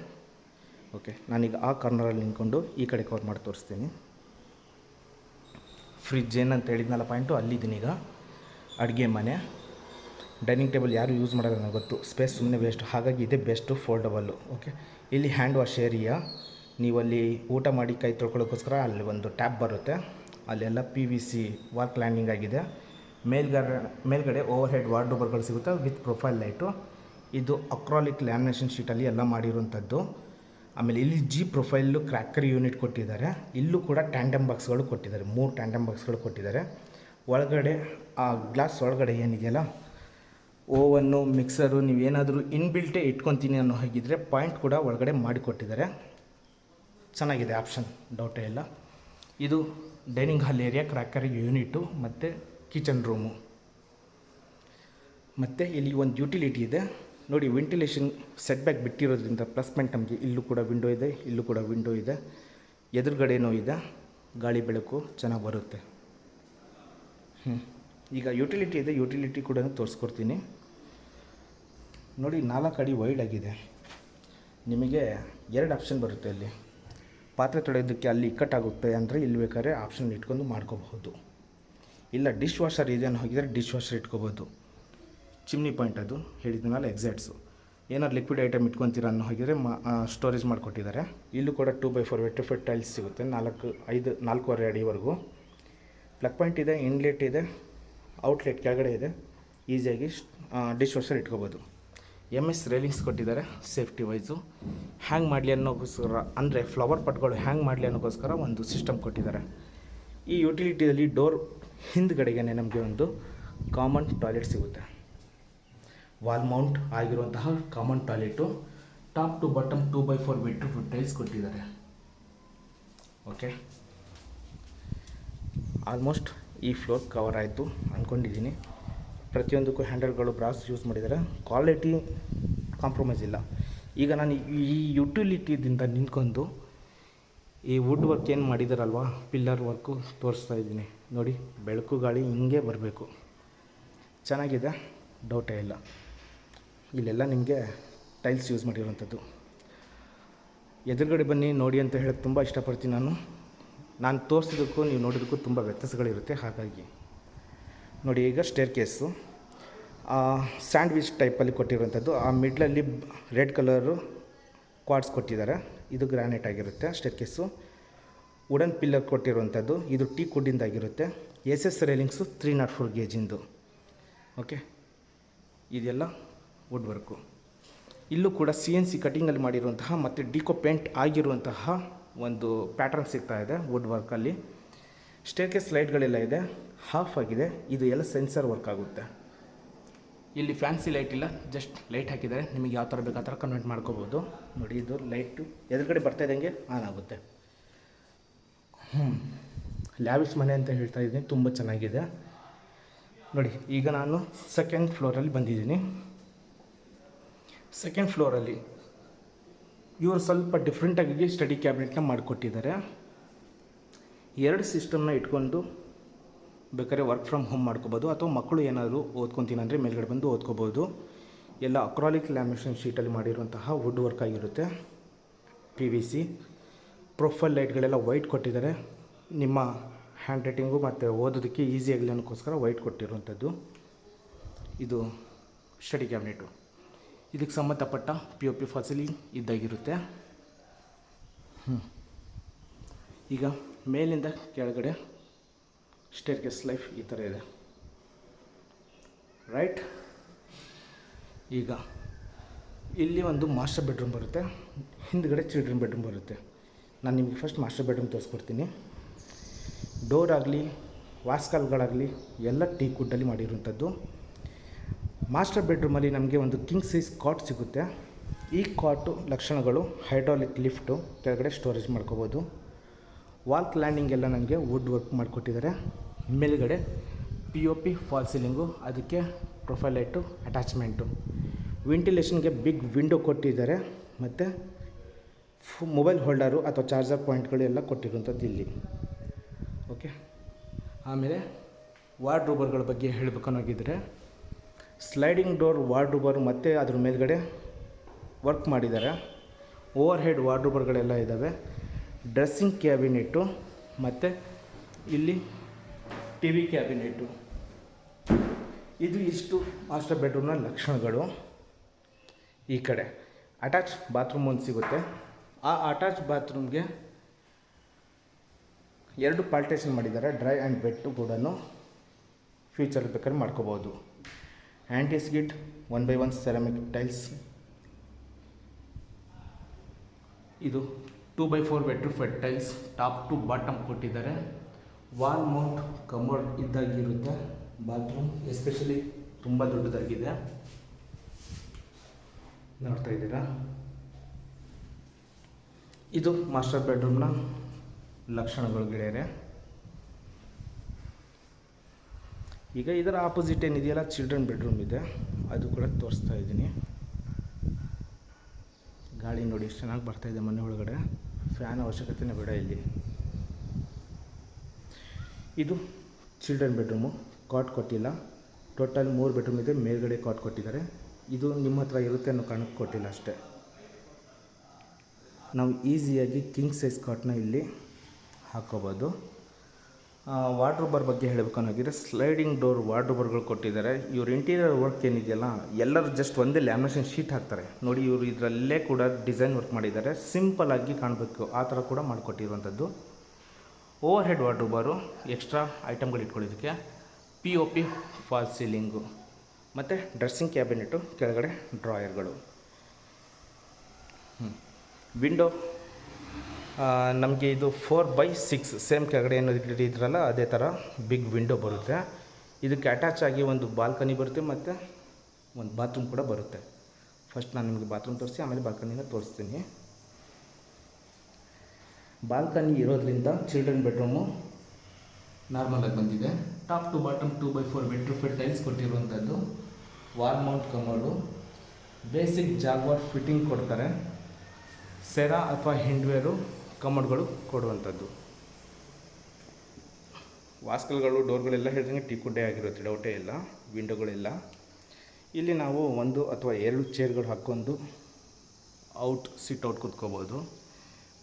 ಓಕೆ ನಾನೀಗ ಆ ಕಾರ್ನರಲ್ಲಿ ನಿಂತ್ಕೊಂಡು ಈ ಕಡೆ ಕವರ್ ಮಾಡಿ ತೋರಿಸ್ತೀನಿ. ಫ್ರಿಜ್ ಏನಂತ ಹೇಳಿದ್ನಲ್ಲ ಪಾಯಿಂಟು ಅಲ್ಲಿದ್ದೀನಿ ಈಗ. ಅಡುಗೆ ಮನೆ. ಡೈನಿಂಗ್ ಟೇಬಲ್ ಯಾರು ಯೂಸ್ ಮಾಡೋದು ನನಗೆ ಗೊತ್ತು. ಸ್ಪೇಸ್ ಸುಮ್ಮನೆ ವೇಸ್ಟ್. ಹಾಗಾಗಿ ಇದೇ ಬೆಸ್ಟು ಫೋಲ್ಡಬಲ್ಲು. ಓಕೆ? ಇಲ್ಲಿ ಹ್ಯಾಂಡ್ ವಾಶ್ ಏರಿಯಾ. ನೀವಲ್ಲಿ ಊಟ ಮಾಡಿ ಕೈ ತೊಳ್ಕೊಳ್ಳೋಕ್ಕೋಸ್ಕರ ಅಲ್ಲಿ ಒಂದು ಟ್ಯಾಪ್ ಬರುತ್ತೆ. ಅಲ್ಲೆಲ್ಲ P V C wall cladding ಆಗಿದೆ. ಮೇಲ್ಗಡೆ ಮೇಲ್ಗಡೆ ಓವರ್ ಹೆಡ್ ವಾರ್ಡ್ರೋಬರ್ಗಳು ಸಿಗುತ್ತೆ ವಿತ್ ಪ್ರೊಫೈಲ್ ಲೈಟು. ಇದು ಅಕ್ರಾಲಿಕ್ ಲ್ಯಾಮಿನೇಷನ್ ಶೀಟಲ್ಲಿ ಎಲ್ಲ ಮಾಡಿರುವಂಥದ್ದು. ಆಮೇಲೆ ಇಲ್ಲಿ ಜಿ ಪ್ರೊಫೈಲು ಕ್ರ್ಯಾಕರ್ ಯೂನಿಟ್ ಕೊಟ್ಟಿದ್ದಾರೆ. ಇಲ್ಲೂ ಕೂಡ ಟ್ಯಾಂಡಮ್ ಬಾಕ್ಸ್ಗಳು ಕೊಟ್ಟಿದ್ದಾರೆ. ಮೂರು ಟ್ಯಾಂಡಮ್ ಬಾಕ್ಸ್ಗಳು ಕೊಟ್ಟಿದ್ದಾರೆ. ಒಳಗಡೆ, ಆ ಗ್ಲಾಸ್ ಒಳಗಡೆ ಏನಿದೆಯಲ್ಲ ಓವನ್ನು, ಮಿಕ್ಸರು, ನೀವೇನಾದರೂ ಇನ್ಬಿಲ್ಟೇ ಇಟ್ಕೊತೀನಿ ಅನ್ನೋ ಹಾಗಿದ್ರೆ ಪಾಯಿಂಟ್ ಕೂಡ ಒಳಗಡೆ ಮಾಡಿಕೊಟ್ಟಿದ್ದಾರೆ. ಚೆನ್ನಾಗಿದೆ ಆಪ್ಷನ್, ಡೌಟೇ ಇಲ್ಲ. ಇದು dining hall area, cracker unit, ಮತ್ತು ಕಿಚನ್ ರೂಮು. ಮತ್ತು ಇಲ್ಲಿ ಒಂದು ಯುಟಿಲಿಟಿ ಇದೆ. ನೋಡಿ, ವೆಂಟಿಲೇಷನ್ ಸೆಟ್ ಬ್ಯಾಕ್ ಬಿಟ್ಟಿರೋದ್ರಿಂದ ಪ್ಲಸ್ ಪಾಯಿಂಟ್ ನಮಗೆ ಇಲ್ಲೂ ಕೂಡ ವಿಂಡೋ ಇದೆ, ಇಲ್ಲೂ ಕೂಡ ವಿಂಡೋ ಇದೆ. ಎದುರುಗಡೆನೂ ಇದೆ. ಗಾಳಿ ಬೆಳಕು ಚೆನ್ನಾಗಿ ಬರುತ್ತೆ. ಹ್ಞೂ ಈಗ ಯುಟಿಲಿಟಿ ಇದೆ, ಯುಟಿಲಿಟಿ ಕೂಡ ತೋರಿಸ್ಕೊಡ್ತೀನಿ. ನೋಡಿ, ನಾಲ್ಕು ಅಡಿ ವೈಡ್ ಆಗಿದೆ. ನಿಮಗೆ ಎರಡು ಆಪ್ಷನ್ ಬರುತ್ತೆ ಅಲ್ಲಿ. ಪಾತ್ರೆ ತೊಳೆಯೋದಕ್ಕೆ ಅಲ್ಲಿ ಇಕ್ಕಟ್ಟಾಗುತ್ತೆ ಅಂದರೆ ಇಲ್ಲಿ ಬೇಕಾದ್ರೆ ಆಪ್ಷನ್ ಇಟ್ಕೊಂಡು ಮಾಡ್ಕೋಬಹುದು. ಇಲ್ಲ ಡಿಶ್ ವಾಷರ್ ಇದೆ ಅನ್ನೋ ಹೋಗಿದರೆ ಡಿಶ್ ವಾಷರ್ ಇಟ್ಕೋಬೋದು ಚಿಮ್ನಿ ಪಾಯಿಂಟ್ ಅದು ಹೇಳಿದ್ನಲ್ಲ ಎಕ್ಸಾಕ್ಟ್ಸು ಏನಾದ್ರು ಲಿಕ್ವಿಡ್ ಐಟಮ್ ಇಟ್ಕೊತೀರ ಅನ್ನೋ ಹೋಗಿದರೆ ಮಾ ಸ್ಟೋರೇಜ್ ಮಾಡಿಕೊಟ್ಟಿದ್ದಾರೆ. ಇಲ್ಲೂ ಕೂಡ two by four vitrified tiles ಸಿಗುತ್ತೆ, ನಾಲ್ಕು, ಐದು, ನಾಲ್ಕೂವರೆ ಅಡಿವರೆಗೂ. ಪ್ಲಗ್ ಪಾಯಿಂಟ್ ಇದೆ ಇನ್ಲೆಟ್ ಇದೆ ಔಟ್ಲೆಟ್ ಕೆಳಗಡೆ ಇದೆ. ಈಸಿಯಾಗಿ ಡಿಶ್ ವಾಷರ್ ಇಟ್ಕೋಬೋದು ಎಂ ಎಸ್ ರೇಲಿಂಗ್ಸ್ ಕೊಟ್ಟಿದ್ದಾರೆ ಸೇಫ್ಟಿ ವೈಸು ಹ್ಯಾಂಗ್ ಮಾಡಲಿ ಅನ್ನೋಕ್ಕೋಸ್ಕರ ಅಂದರೆ ಫ್ಲವರ್ ಪಟ್ಗಳು ಹ್ಯಾಂಗ್ ಮಾಡಲಿ ಅನ್ನೋಕ್ಕೋಸ್ಕರ ಒಂದು ಸಿಸ್ಟಮ್ ಕೊಟ್ಟಿದ್ದಾರೆ. ಈ ಯುಟಿಲಿಟಿಯಲ್ಲಿ ಡೋರ್ ಹಿಂದ್ಗಡೆಗೆ ನಮಗೆ ಒಂದು ಕಾಮನ್ ಟಾಯ್ಲೆಟ್ ಸಿಗುತ್ತೆ. ವಾಲ್ ಮೌಂಟ್ ಆಗಿರುವಂತಹ common toilet top to bottom two by four foot tiles ಕೊಟ್ಟಿದ್ದಾರೆ. ಓಕೆ ಆಲ್ಮೋಸ್ಟ್ ಈ ಫ್ಲೋರ್ ಕವರ್ ಆಯಿತು ಅಂದ್ಕೊಂಡಿದ್ದೀನಿ ಪ್ರತಿಯೊಂದಕ್ಕೂ ಹ್ಯಾಂಡಲ್ಗಳು, ಬ್ರಾಸ್ ಯೂಸ್ ಮಾಡಿದ್ದಾರೆ ಕ್ವಾಲಿಟಿ ಕಾಂಪ್ರಮೈಸ್ ಇಲ್ಲ. ಈಗ ನಾನು ಈ ಯುಟಿಲಿಟಿದಿಂದ ನಿಂತ್ಕೊಂಡು ಈ ವುಡ್ ವರ್ಕ್ ಏನು ಮಾಡಿದಾರಲ್ವಾ? ಪಿಲ್ಲರ್ ವರ್ಕು ತೋರಿಸ್ತಾ ಇದ್ದೀನಿ. ನೋಡಿ, ಬೆಳಕು ಗಾಳಿ ಹಿಂಗೆ ಬರಬೇಕು. ಚೆನ್ನಾಗಿದೆ, ಡೌಟೇ ಇಲ್ಲ. ಇಲ್ಲೆಲ್ಲ ನಿಮಗೆ ಟೈಲ್ಸ್ ಯೂಸ್ ಮಾಡಿರುವಂಥದ್ದು. ಎದುರುಗಡೆ ಬನ್ನಿ, ನೋಡಿ ಅಂತ ಹೇಳಕ್ಕೆ ತುಂಬ ಇಷ್ಟಪಡ್ತೀನಿ ನಾನು. ನಾನು ತೋರಿಸಿದ್ದಕ್ಕೂ, ನೀವು ನೋಡೋದಕ್ಕೂ ತುಂಬ ವ್ಯತ್ಯಾಸಗಳಿರುತ್ತೆ. ಹಾಗಾಗಿ ನೋಡಿ ಈಗ ಸ್ಟೇರ್ ಕೇಸು ಸ್ಯಾಂಡ್ವಿಚ್ ಟೈಪಲ್ಲಿ ಕೊಟ್ಟಿರುವಂಥದ್ದು. ಆ ಮಿಡ್ಲಲ್ಲಿ ರೆಡ್ ಕಲರು ಕ್ವಾಡ್ಸ್ ಕೊಟ್ಟಿದ್ದಾರೆ. ಇದು ಗ್ರಾನೈಟ್ ಆಗಿರುತ್ತೆ ಸ್ಟೇರ್ ಕೇಸು ವುಡನ್ ಪಿಲ್ಲರ್ ಕೊಟ್ಟಿರುವಂಥದ್ದು. ಇದು tea ಕುಡ್ಡಿಂದಾಗಿರುತ್ತೆ S S railings three not four ಗೇಜಿಂದು okay ಇದೆಲ್ಲ ವುಡ್ ವರ್ಕು ಇಲ್ಲೂ ಕೂಡ ಸಿ ಎನ್ ಸಿ ಕಟಿಂಗಲ್ಲಿ ಮಾಡಿರುವಂತಹ ಮತ್ತು ಡಿಕೋ ಪೇಂಟ್ ಆಗಿರುವಂತಹ ಒಂದು ಪ್ಯಾಟರ್ನ್ ಸಿಗ್ತಾ ಇದೆ ವುಡ್ ವರ್ಕಲ್ಲಿ ಸ್ಟೇರ್ಕೇಸ್ ಲೈಟ್ಗಳೆಲ್ಲ ಇದೆ. ಹಾಫ್ ಆಗಿದೆ. ಇದು ಎಲ್ಲ ಸೆನ್ಸರ್ ವರ್ಕ್ ಆಗುತ್ತೆ. ಇಲ್ಲಿ ಫ್ಯಾನ್ಸಿ ಲೈಟ್ ಇಲ್ಲ ಜಸ್ಟ್ ಲೈಟ್ ಹಾಕಿದರೆ ನಿಮಗೆ ಯಾವ ಥರ ಬೇಕು ಆ ಕನ್ವರ್ಟ್ ಮಾಡ್ಕೋಬೋದು. ನೋಡಿ, ಇದು ಲೈಟು ಎದುರುಗಡೆ ಬರ್ತಾ ಇದ್ದಂಗೆ ಆನ್ ಆಗುತ್ತೆ. ಹ್ಞೂ ಲ್ಯಾವಿಶ್ ಮನೆ ಅಂತ ಹೇಳ್ತಾ ಇದ್ದೀನಿ, ತುಂಬ ಚೆನ್ನಾಗಿದೆ. ನೋಡಿ, ಈಗ ನಾನು ಸೆಕೆಂಡ್ ಫ್ಲೋರಲ್ಲಿ ಬಂದಿದ್ದೀನಿ. ಸೆಕೆಂಡ್ ಫ್ಲೋರಲ್ಲಿ ಇವರು ಸ್ವಲ್ಪ ಡಿಫ್ರೆಂಟಾಗಿ ಸ್ಟಡಿ ಕ್ಯಾಬಿನೆಟ್ನ ಮಾಡಿಕೊಟ್ಟಿದ್ದಾರೆ. ಎರಡು ಸಿಸ್ಟಮ್ನ ಇಟ್ಕೊಂಡು ಬೇಕಾದ್ರೆ ವರ್ಕ್ ಫ್ರಮ್ ಹೋಮ್ ಮಾಡ್ಕೋಬೋದು ಅಥವಾ ಮಕ್ಕಳು ಏನಾದರೂ ಓದ್ಕೊತೀನಿ ಅಂದರೆ ಮೇಲ್ಗಡೆ ಬಂದು ಓದ್ಕೋಬೋದು. ಎಲ್ಲ ಅಕ್ರಾಲಿಕ್ ಲ್ಯಾಮಿನೇಷನ್ ಶೀಟಲ್ಲಿ ಮಾಡಿರುವಂತಹ ವುಡ್ ವರ್ಕ್ ಆಗಿರುತ್ತೆ ಪಿ ವಿ ಸಿ ಪ್ರೊಫೈಲ್ ಲೈಟ್ಗಳೆಲ್ಲ ವೈಟ್ ಕೊಟ್ಟಿದ್ದಾರೆ. ನಿಮ್ಮ ಹ್ಯಾಂಡ್ ರೈಟಿಂಗು ಮತ್ತು ಓದೋದಕ್ಕೆ ಈಸಿ ಆಗಲಿ ಅನ್ನೋಕ್ಕೋಸ್ಕರ ವೈಟ್ ಕೊಟ್ಟಿರುವಂಥದ್ದು. ಇದು ಸ್ಟಡಿ ಕ್ಯಾಬಿನೆಟು ಇದಕ್ಕೆ ಸಂಬಂಧಪಟ್ಟ ಪಿ ಒ ಪಿ ಫಸಿಲಿ ಇದ್ದಾಗಿರುತ್ತೆ. ಹ್ಞೂ ಈಗ ಮೇಲಿಂದ ಕೆಳಗಡೆ ಸ್ಟೇರ್ ಕೇಸ್ ಲೈಫ್ ಈ ಥರ ಇದೆ. ರೈಟ್ ಈಗ, ಇಲ್ಲಿ ಒಂದು ಮಾಸ್ಟರ್ ಬೆಡ್ರೂಮ್ ಬರುತ್ತೆ. ಹಿಂದ್ಗಡೆ ಚಿಲ್ಡ್ರನ್ ಬೆಡ್ರೂಮ್ ಬರುತ್ತೆ. ನಾನು ನಿಮಗೆ ಫಸ್ಟ್ ಮಾಸ್ಟರ್ ಬೆಡ್ರೂಮ್ ತೋರಿಸ್ಕೊಡ್ತೀನಿ. ಡೋರ್ ಆಗಲಿ, ವಾಸ್ಕಲ್ಗಳಾಗಲಿ, ಎಲ್ಲ ಟೀ ಕುಡ್ಡಲ್ಲಿ ಮಾಡಿರುವಂಥದ್ದು. ಮಾಸ್ಟರ್ ಬೆಡ್ರೂಮಲ್ಲಿ ನಮಗೆ ಒಂದು ಕಿಂಗ್ ಸೈಜ್ ಕಾಟ್ ಸಿಗುತ್ತೆ. ಈ ಕಾಟು ಲಕ್ಷಣಗಳು ಹೈಡ್ರಾಲಿಕ್ ಲಿಫ್ಟು ಕೆಳಗಡೆ ಸ್ಟೋರೇಜ್ ಮಾಡ್ಕೋಬೋದು. ವಾಲ್ ಲ್ಯಾಂಡಿಂಗ್ ಎಲ್ಲ ನನಗೆ ವುಡ್ ವರ್ಕ್ ಮಾಡಿಕೊಟ್ಟಿದ್ದಾರೆ ಮೇಲುಗಡೆ P O P fall ceiling ಅದಕ್ಕೆ ಪ್ರೊಫೈಲ್ ಲೈಟು ಅಟ್ಯಾಚ್ಮೆಂಟು ವೆಂಟಿಲೇಷನ್ಗೆ ಬಿಗ್ ವಿಂಡೋ ಕೊಟ್ಟಿದ್ದಾರೆ. ಮತ್ತು ಮೊಬೈಲ್ ಹೋಲ್ಡರು ಅಥವಾ ಚಾರ್ಜರ್ ಪಾಯಿಂಟ್ಗಳು ಎಲ್ಲ ಕೊಟ್ಟಿರುವಂಥದ್ದು ಇಲ್ಲಿ. ಓಕೆ ಆಮೇಲೆ ವಾರ್ಡ್ರೋಬರ್ಗಳ ಬಗ್ಗೆ ಹೇಳಬೇಕನ್ನೋಗಿದ್ರೆ ಸ್ಲೈಡಿಂಗ್ ಡೋರ್ ವಾರ್ಡ್ರೋಬರ್ ಮತ್ತು ಅದ್ರ ಮೇಲ್ಗಡೆ ವರ್ಕ್ ಮಾಡಿದ್ದಾರೆ. ಓವರ್ ಹೆಡ್ ವಾರ್ಡ್ರೋಬರ್ಗಳೆಲ್ಲ ಇದ್ದಾವೆ. ಡ್ರೆಸ್ಸಿಂಗ್ ಕ್ಯಾಬಿನೆಟ್ಟು ಮತ್ತು ಇಲ್ಲಿ ಟಿ ವಿ ಕ್ಯಾಬಿನೆಟ್ಟು ಇದು ಇಷ್ಟು ಮಾಸ್ಟರ್ ಬೆಡ್ರೂಮ್ನ ಲಕ್ಷಣಗಳು. ಈ ಕಡೆ ಅಟ್ಯಾಚ್ ಬಾತ್ರೂಮ್ ಒಂದು ಸಿಗುತ್ತೆ. ಆ ಅಟ್ಯಾಚ್ ಬಾತ್ರೂಮ್ಗೆ ಎರಡು ಪಾಲ್ಟೇಷನ್ ಮಾಡಿದ್ದಾರೆ, ಡ್ರೈ ಆ್ಯಂಡ್ ಬೆಟ್ಟು ಕೂಡ ಫ್ಯೂಚರ್ ಬೇಕಾದ್ರೆ ಮಾಡ್ಕೋಬೋದು. Anti skid one by one, ceramic tiles. ಇದು two by four vitrified tiles top to bottom ಕೊಟ್ಟಿದ್ದಾರೆ. ವಾಲ್ ಮೌಂಟ್ ಕಮೋಡ್ ಇದ್ದಾಗಿರುತ್ತೆ. ಬಾತ್ರೂಮ್ ಎಸ್ಪೆಷಲಿ ತುಂಬ ದೊಡ್ಡದಾಗಿದೆ. ನೋಡ್ತಾ ಇದ್ದೀರಾ? ಇದು ಮಾಸ್ಟರ್ ಬೆಡ್ರೂಮ್ನ ಲಕ್ಷಣಗಳು ಗೆಳೆಯರೆ. ಈಗ ಇದರ ಆಪೋಸಿಟ್ ಏನಿದೆಯಲ್ಲ? ಚಿಲ್ಡ್ರನ್ ಬೆಡ್ರೂಮ್ ಇದೆ. ಅದು ಕೂಡ ತೋರಿಸ್ತಾ ಇದ್ದೀನಿ. ಗಾಳಿ ನೋಡಿ ಎಷ್ಟು ಚೆನ್ನಾಗಿ ಬರ್ತಾಯಿದೆ ಮನೆ ಒಳಗಡೆ. ಫ್ಯಾನ್ ಅವಶ್ಯಕತೆನೇ ಬೇಡ ಇಲ್ಲಿ. ಇದು ಚಿಲ್ಡ್ರನ್ ಬೆಡ್ರೂಮು. ಕಾಟ್ ಕೊಟ್ಟಿಲ್ಲ. ಟೋಟಲ್ ಮೂರು ಬೆಡ್ರೂಮ್ ಇದೆ. ಮೇಲ್ಗಡೆ ಕಾಟ್ ಕೊಟ್ಟಿದ್ದಾರೆ. ಇದು ನಿಮ್ಮ ಹತ್ರ ಇರುತ್ತೆ ಅನ್ನೋ ಕಾರಣಕ್ಕೆ ಕೊಟ್ಟಿಲ್ಲ ಅಷ್ಟೇ. ನಾವು ಈಸಿಯಾಗಿ ಕಿಂಗ್ ಸೈಜ್ ಕಾಟ್ನ ಇಲ್ಲಿ ಹಾಕೋಬೋದು. ವಾರ್ಡ್ರೋಬರ್ ಬಗ್ಗೆ ಹೇಳಬೇಕನ್ನಾಗಿದ್ರೆ ಸ್ಲೈಡಿಂಗ್ ಡೋರ್ ವಾರ್ಡ್ರೋಬರ್ಗಳು ಕೊಟ್ಟಿದ್ದಾರೆ. ಇವ್ರ ಇಂಟೀರಿಯರ್ ವರ್ಕ್ ಏನಿದೆಯಲ್ಲ, ಎಲ್ಲರೂ ಜಸ್ಟ್ ಒಂದೇ ಲ್ಯಾಮಿನೇಷನ್ ಶೀಟ್ ಹಾಕ್ತಾರೆ. ನೋಡಿ, ಇವರು ಇದರಲ್ಲೇ ಕೂಡ ಡಿಸೈನ್ ವರ್ಕ್ ಮಾಡಿದ್ದಾರೆ. ಸಿಂಪಲ್ ಆಗಿ ಕಾಣಬೇಕು. ಆ ಥರ ಕೂಡ ಮಾಡಿಕೊಟ್ಟಿರುವಂಥದ್ದು. ಓವರ್ ಹೆಡ್ ವಾರ್ಡ್ರೋಬರು ಎಕ್ಸ್ಟ್ರಾ ಐಟಮ್ಗಳು ಇಟ್ಕೊಳ್ಳೋದಕ್ಕೆ P O P false ceiling ಮತ್ತು ಡ್ರೆಸ್ಸಿಂಗ್ ಕ್ಯಾಬಿನೆಟು ಕೆಳಗಡೆ ಡ್ರಾಯರ್ಗಳು ವಿಂಡೋ ನಮಗೆ ಇದು ಫೋರ್ ಬೈ ಸಿಕ್ಸ್ ಸೇಮ್ ಕೆಳಗಡೆ ಏನು ಇದ್ರಲ್ಲ ಅದೇ ಥರ ಬಿಗ್ ವಿಂಡೋ ಬರುತ್ತೆ. ಇದಕ್ಕೆ ಅಟ್ಯಾಚ್ ಆಗಿ ಒಂದು ಬಾಲ್ಕನಿ ಬರುತ್ತೆ ಮತ್ತು ಒಂದು ಬಾತ್ರೂಮ್ ಕೂಡ ಬರುತ್ತೆ. ಫಸ್ಟ್ ನಾನು ನಿಮಗೆ ಬಾತ್ರೂಮ್ ತೋರಿಸಿ, ಆಮೇಲೆ ಬಾಲ್ಕನಿನ ತೋರಿಸ್ತೀನಿ. ಬಾಲ್ಕನಿ ಇರೋದ್ರಿಂದ ಚಿಲ್ಡ್ರನ್ ಬೆಡ್ರೂಮು ನಾರ್ಮಲಾಗಿ ಬಂದಿದೆ. Top to bottom two by four bedroom tiles ಕೊಟ್ಟಿರುವಂಥದ್ದು wall mount commode. Basic Jaguar fitting ಕೊಡ್ತಾರೆ. ಸೆರಾ ಅಥವಾ ಹಿಂಡ್ವೇರು ಕಮೋಡ್ಗಳು ಕೊಡುವಂಥದ್ದು. ವಾಸ್ಕಲ್ಗಳು, ಡೋರ್ಗಳೆಲ್ಲ ಹೇಳಿದಂಗೆ ಟೀ ಕುಡ್ಡೆ ಆಗಿರುತ್ತೆ, ಡೌಟೇ ಇಲ್ಲ, ವಿಂಡೋಗಳೆಲ್ಲ. ಇಲ್ಲಿ ನಾವು ಒಂದು ಅಥವಾ ಎರಡು ಚೇರ್ಗಳು ಹಾಕ್ಕೊಂಡು ಔಟ್, ಸಿಟ್ ಔಟ್ ಕೂತ್ಕೋಬೋದು.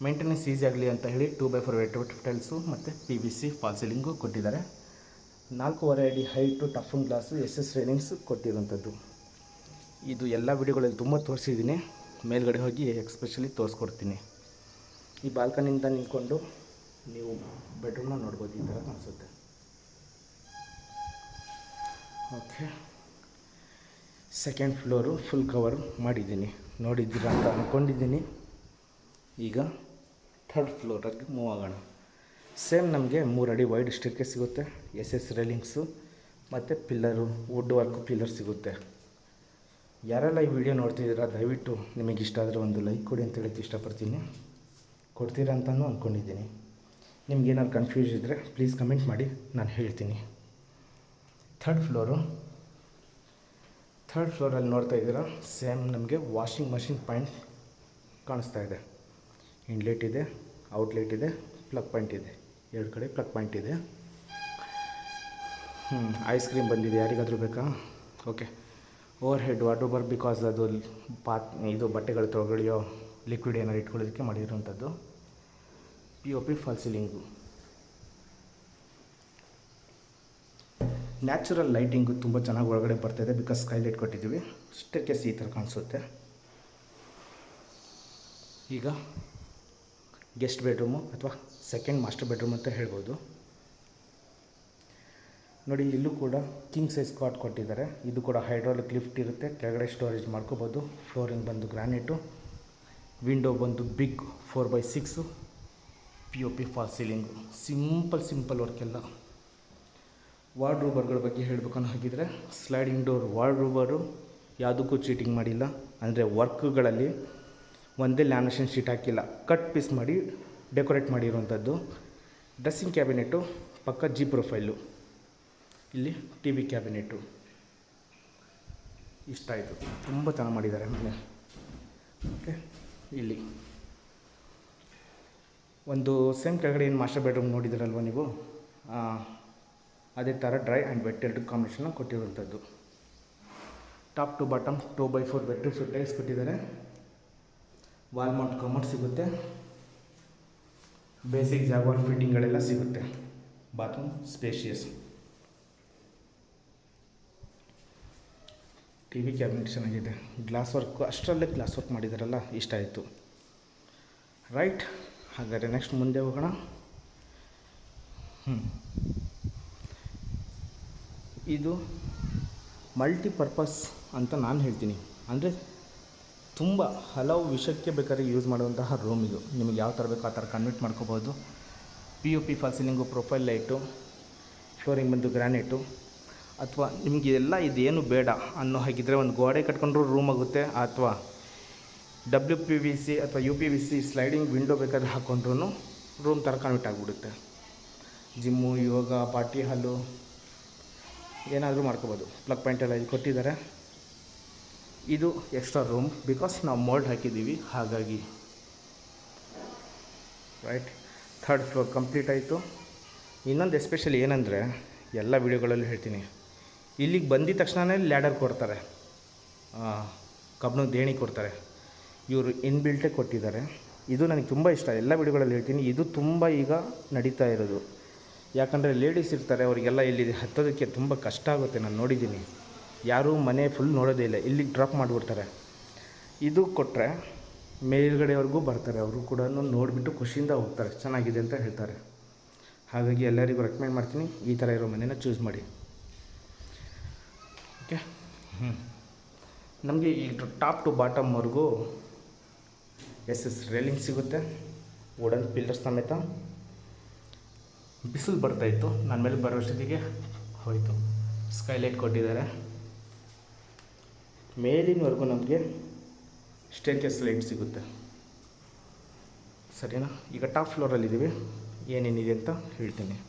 ಮೇಂಟೆನೆನ್ಸ್ ಈಸಿ ಆಗಲಿ ಅಂತ ಹೇಳಿ two by four wet tiles ಮತ್ತು P V C fall ceiling ಕೊಟ್ಟಿದ್ದಾರೆ. ನಾಲ್ಕೂವರೆ ಅಡಿ height toughen glass, S S railings ಕೊಟ್ಟಿರುವಂಥದ್ದು. ಇದು ಎಲ್ಲ ವಿಡಿಯೋಗಳಲ್ಲಿ ತುಂಬ ತೋರಿಸಿದ್ದೀನಿ. ಮೇಲ್ಗಡೆ ಹೋಗಿ ಎಕ್ಸ್ಪೆಷಲಿ ತೋರಿಸ್ಕೊಡ್ತೀನಿ. ಈ ಬಾಲ್ಕನಿಯಿಂದ ನಿಂತ್ಕೊಂಡು ನೀವು ಬೆಡ್ರೂಮ್ನ ನೋಡ್ಬೋದು, ಈ ಥರ ಕಾಣಿಸುತ್ತೆ. Okay second floor full cover ಮಾಡಿದ್ದೀನಿ. ನೋಡಿದ್ದೀರಾ ಅಂತ ಅಂದ್ಕೊಂಡಿದ್ದೀನಿ ಈಗ ಥರ್ಡ್ ಫ್ಲೋರಾಗಿ ಮೂವ್ ಆಗೋಣ. ಸೇಮ್ ನಮಗೆ ಮೂರು ಅಡಿ ವೈಡ್ ಸ್ಟಿರ್ಕೆ ಸಿಗುತ್ತೆ ಎಸ್ ಎಸ್ ರೈಲಿಂಗ್ಸು ಮತ್ತು ಪಿಲ್ಲರು ವುಡ್ ವರ್ಕ್ ಪಿಲ್ಲರ್ ಸಿಗುತ್ತೆ. ಯಾರೆಲ್ಲ ಈ ವಿಡಿಯೋ ನೋಡ್ತಿದ್ದೀರಾ, ದಯವಿಟ್ಟು ನಿಮಗೆ ಆದರೆ ಒಂದು ಲೈಕ್ ಕೊಡಿ ಅಂತ ಹೇಳಕ್ಕೆ ಇಷ್ಟಪಡ್ತೀನಿ. ಕೊಡ್ತೀರಾ ಅಂತಲೂ ಅಂದ್ಕೊಂಡಿದ್ದೀನಿ ನಿಮ್ಗೆ ಏನಾದ್ರು ಕನ್ಫ್ಯೂಸ್ ಇದ್ದರೆ ಪ್ಲೀಸ್ ಕಮೆಂಟ್ ಮಾಡಿ, ನಾನು ಹೇಳ್ತೀನಿ. ಥರ್ಡ್ ಫ್ಲೋರು ಥರ್ಡ್ ಫ್ಲೋರಲ್ಲಿ ನೋಡ್ತಾ ಇದ್ದೀರಾ? ಸೇಮ್ ನಮಗೆ ವಾಷಿಂಗ್ ಮಷಿನ್ ಪಾಯಿಂಟ್ ಕಾಣಿಸ್ತಾ ಇದೆ. ಇನ್ಲೆಟ್ ಇದೆ ಔಟ್ಲೆಟ್ ಇದೆ ಪ್ಲಗ್ ಪಾಯಿಂಟ್ ಇದೆ. ಎರಡು ಕಡೆ ಪ್ಲಗ್ ಪಾಯಿಂಟ್ ಇದೆ. ಹ್ಞೂ ಐಸ್ ಕ್ರೀಮ್ ಬಂದಿದೆ. ಯಾರಿಗಾದರೂ ಬೇಕಾ? ಓಕೆ ಓವರ್ ಹೆಡ್ ವಾರ್ಡ್ರೋಬರ್ ಬಿಕಾಸ್ ಅದು ಪಾತ್ ಇದು ಬಟ್ಟೆಗಳು ತೊಗೊಳಿಯೋ ಲಿಕ್ವಿಡ್ ಏನಾರು ಇಟ್ಕೊಳ್ಳೋದಕ್ಕೆ ಮಾಡಿರೋಂಥದ್ದು P O P fall ceiling natural lighting ತುಂಬ ಚೆನ್ನಾಗಿ ಒಳಗಡೆ ಬರ್ತಾಯಿದೆ ಬಿಕಾಸ್ ಸ್ಕೈ ಲೈಟ್ ಕೊಟ್ಟಿದ್ದೀವಿ. ಸ್ಟೆರ್ಕೇಸ್ ಈ ಥರ ಕಾಣಿಸುತ್ತೆ. ಈಗ ಗೆಸ್ಟ್ ಬೆಡ್ರೂಮು ಅಥವಾ ಸೆಕೆಂಡ್ ಮಾಸ್ಟರ್ ಬೆಡ್ರೂಮ್ ಅಂತ ಹೇಳ್ಬೋದು. ನೋಡಿ, ಇಲ್ಲೂ ಕೂಡ ಕಿಂಗ್ ಸೈಜ್ ಕಾಟ್ ಕೊಟ್ಟಿದ್ದಾರೆ. ಇದು ಕೂಡ ಹೈಡ್ರಾಲಿಕ್ ಲಿಫ್ಟ್ ಇರುತ್ತೆ. ಕೆಳಗಡೆ ಸ್ಟೋರೇಜ್ ಮಾಡ್ಕೋಬೋದು. ಫ್ಲೋರಿಂಗ್ ಬಂದು ಗ್ರಾನೈಟು ವಿಂಡೋ ಬಂದು big four by six P O P fall ceiling simple simple work ಎಲ್ಲ. ವಾರ್ಡ್ ರೂಬರ್ಗಳ ಬಗ್ಗೆ ಹೇಳಬೇಕನ್ನೋ ಹಾಗಿದ್ರೆ ಸ್ಲೈಡಿಂಗ್ ಡೋರ್ ವಾರ್ಡ್ ರೂಬರು ಯಾವುದಕ್ಕೂ ಚೀಟಿಂಗ್ ಮಾಡಿಲ್ಲ. ಅಂದರೆ ವರ್ಕ್ಗಳಲ್ಲಿ ಒಂದೇ ಲ್ಯಾಮಿನೇಷನ್ ಶೀಟ್ ಹಾಕಿಲ್ಲ. ಕಟ್ ಪೀಸ್ ಮಾಡಿ ಡೆಕೋರೇಟ್ ಮಾಡಿರುವಂಥದ್ದು. ಡ್ರೆಸ್ಸಿಂಗ್ ಕ್ಯಾಬಿನೆಟ್ಟು ಪಕ್ಕ ಜಿ ಪ್ರೊಫೈಲು ಇಲ್ಲಿ ಟಿ ವಿ ಕ್ಯಾಬಿನೆಟ್ಟು ಇಷ್ಟ ಆಯಿತು. ತುಂಬ ಚೆನ್ನಾಗಿ ಮಾಡಿದ್ದಾರೆ. ಮನೆ ಓಕೆ ಇಲ್ಲಿ. ಒಂದು ಸೇಮ್ ಕೆಳಗಡೆ ಏನು ಮಾಸ್ಟರ್ ಬೆಡ್ರೂಮ್ ನೋಡಿದ್ದೀರಲ್ವ ನೀವು? ಅದೇ ಥರ ಡ್ರೈ ಆ್ಯಂಡ್ ವೆಟ್ ಎರಡು ಕಾಂಬಿನೇಷನ್ನ ಕೊಟ್ಟಿರುವಂಥದ್ದು. Top to bottom two by four bedrooms tiles ಕೊಟ್ಟಿದ್ದಾರೆ. ವಾಲ್ ಮೌಂಟ್ ಕಮೋಡ್ ಸಿಗುತ್ತೆ. ಬೇಸಿಕ್ ಜಾಗ್ವಾರ್ ಫಿಟ್ಟಿಂಗ್ಗಳೆಲ್ಲ ಸಿಗುತ್ತೆ. Bathroom spacious T V cabinet ಚೆನ್ನಾಗಿದೆ. ಗ್ಲಾಸ್ ವರ್ಕ್ ಅಷ್ಟರಲ್ಲೇ ಗ್ಲಾಸ್ ವರ್ಕ್ ಮಾಡಿದಾರಲ್ಲ, ಇಷ್ಟ ಆಯಿತು. ರೈಟ್ ಹಾಗಾದರೆ ನೆಕ್ಸ್ಟ್ ಮುಂದೆ ಹೋಗೋಣ. ಹ್ಞೂ ಇದು ಮಲ್ಟಿಪರ್ಪಸ್ ಅಂತ ನಾನು ಹೇಳ್ತೀನಿ. ಅಂದರೆ ತುಂಬ ಹಲವು ವಿಷಯಕ್ಕೆ ಬೇಕಾದ್ರೆ ಯೂಸ್ ಮಾಡುವಂತಹ ರೂಮ್ ಇದು. ನಿಮಗೆ ಯಾವ ಥರ ಬೇಕೋ ಆ ಥರ ಕನ್ವರ್ಟ್ ಮಾಡ್ಕೋಬೋದು P U P fall ceiling profile light flooring ಬಂದು ಗ್ರಾನೈಟು ಅಥವಾ ನಿಮಗೆ ಎಲ್ಲ ಇದೇನು ಬೇಡ ಅನ್ನೋ ಹಾಗಿದ್ರೆ ಒಂದು ಗೋಡೆ ಕಟ್ಕೊಂಡ್ರೂ ರೂಮ್ ಆಗುತ್ತೆ. ಅಥವಾ ಡಬ್ಲ್ಯೂ ಪಿ ವಿ ಸಿ ಅಥವಾ U P V C sliding window ಬೇಕಾದ್ರೆ ಹಾಕ್ಕೊಂಡ್ರೂ ರೂಮ್ ಥರ ಕನ್ವರ್ಟ್ ಆಗಿಬಿಡುತ್ತೆ. ಜಿಮ್ಮು ಯೋಗ ಪಾರ್ಟಿ ಹಾಲು ಏನಾದರೂ ಮಾಡ್ಕೋಬೋದು. ಪ್ಲಗ್ ಪಾಯಿಂಟ್ ಎಲ್ಲ ಇಲ್ಲಿ ಕೊಟ್ಟಿದ್ದಾರೆ. ಇದು ಎಕ್ಸ್ಟ್ರಾ ರೂಮ್ ಬಿಕಾಸ್ ನಾವು ಮೋಲ್ಡ್ ಹಾಕಿದ್ದೀವಿ. ಹಾಗಾಗಿ ರೈಟ್ ಥರ್ಡ್ ಫ್ಲೋರ್ ಕಂಪ್ಲೀಟ್ ಆಯಿತು. ಇನ್ನೊಂದು ಎಸ್ಪೆಷಲಿ ಏನಂದರೆ ಎಲ್ಲ ವೀಡಿಯೋಗಳಲ್ಲೂ ಹೇಳ್ತೀನಿ. ಇಲ್ಲಿಗೆ ಬಂದಿದ ತಕ್ಷಣವೇ ಲ್ಯಾಡರ್ ಕೊಡ್ತಾರೆ. ಕಬ್ಬಣದ ದೇಣಿ ಕೊಡ್ತಾರೆ. ಇವರು ಇನ್ಬಿಲ್ಟೇ ಕೊಟ್ಟಿದ್ದಾರೆ. ಇದು ನನಗೆ ತುಂಬ ಇಷ್ಟ. ಎಲ್ಲ ವಿಡಿಯೋಗಳಲ್ಲಿ ಹೇಳ್ತೀನಿ. ಇದು ತುಂಬ ಈಗ ನಡೀತಾ ಇರೋದು. ಯಾಕಂದರೆ ಲೇಡೀಸ್ ಇರ್ತಾರೆ, ಅವರಿಗೆಲ್ಲ ಇಲ್ಲಿ ಹತ್ತೋದಕ್ಕೆ ತುಂಬ ಕಷ್ಟ ಆಗುತ್ತೆ. ನಾನು ನೋಡಿದ್ದೀನಿ. ಯಾರೂ ಮನೆ ಫುಲ್ ನೋಡೋದೇ ಇಲ್ಲ. ಇಲ್ಲಿಗೆ ಡ್ರಾಪ್ ಮಾಡಿಬಿಡ್ತಾರೆ. ಇದು ಕೊಟ್ಟರೆ ಮೇಲ್ಗಡೆವರೆಗೂ ಬರ್ತಾರೆ. ಅವರು ಕೂಡ ನೋಡಿಬಿಟ್ಟು ಖುಷಿಯಿಂದ ಹೋಗ್ತಾರೆ. ಚೆನ್ನಾಗಿದೆ ಅಂತ ಹೇಳ್ತಾರೆ. ಹಾಗಾಗಿ ಎಲ್ಲರಿಗೂ ರೆಕಮೆಂಡ್ ಮಾಡ್ತೀನಿ. ಈ ಥರ ಇರೋ ಮನೇನ ಚೂಸ್ ಮಾಡಿ. ನಮಗೆ ಈ ಟಾಪ್ ಟು ಬಾಟಮ್ವರೆಗೂ ಎಸ್ ಎಸ್ ರೇಲಿಂಗ್ ಸಿಗುತ್ತೆ. ವುಡನ್ ಪಿಲ್ಲರ್ ಸಮೇತ. ಬಿಸಿಲು ಬರ್ತಾಯಿತ್ತು ನನ್ನ ಮೇಲೆ ಬರೋಷ್ಟೊತ್ತಿಗೆ ಹೋಯಿತು. ಸ್ಕೈಲೈಟ್ ಕೊಟ್ಟಿದ್ದಾರೆ. ಮೇಲಿನವರೆಗೂ ನಮಗೆ ಸ್ಟೇರ್ಕೇಸ್ ಲೈಟ್ ಸಿಗುತ್ತೆ. ಸರಿನಾ? ಈಗ ಟಾಪ್ ಫ್ಲೋರಲ್ಲಿದ್ದೀವಿ ಏನೇನಿದೆ ಅಂತ ಹೇಳ್ತೀನಿ.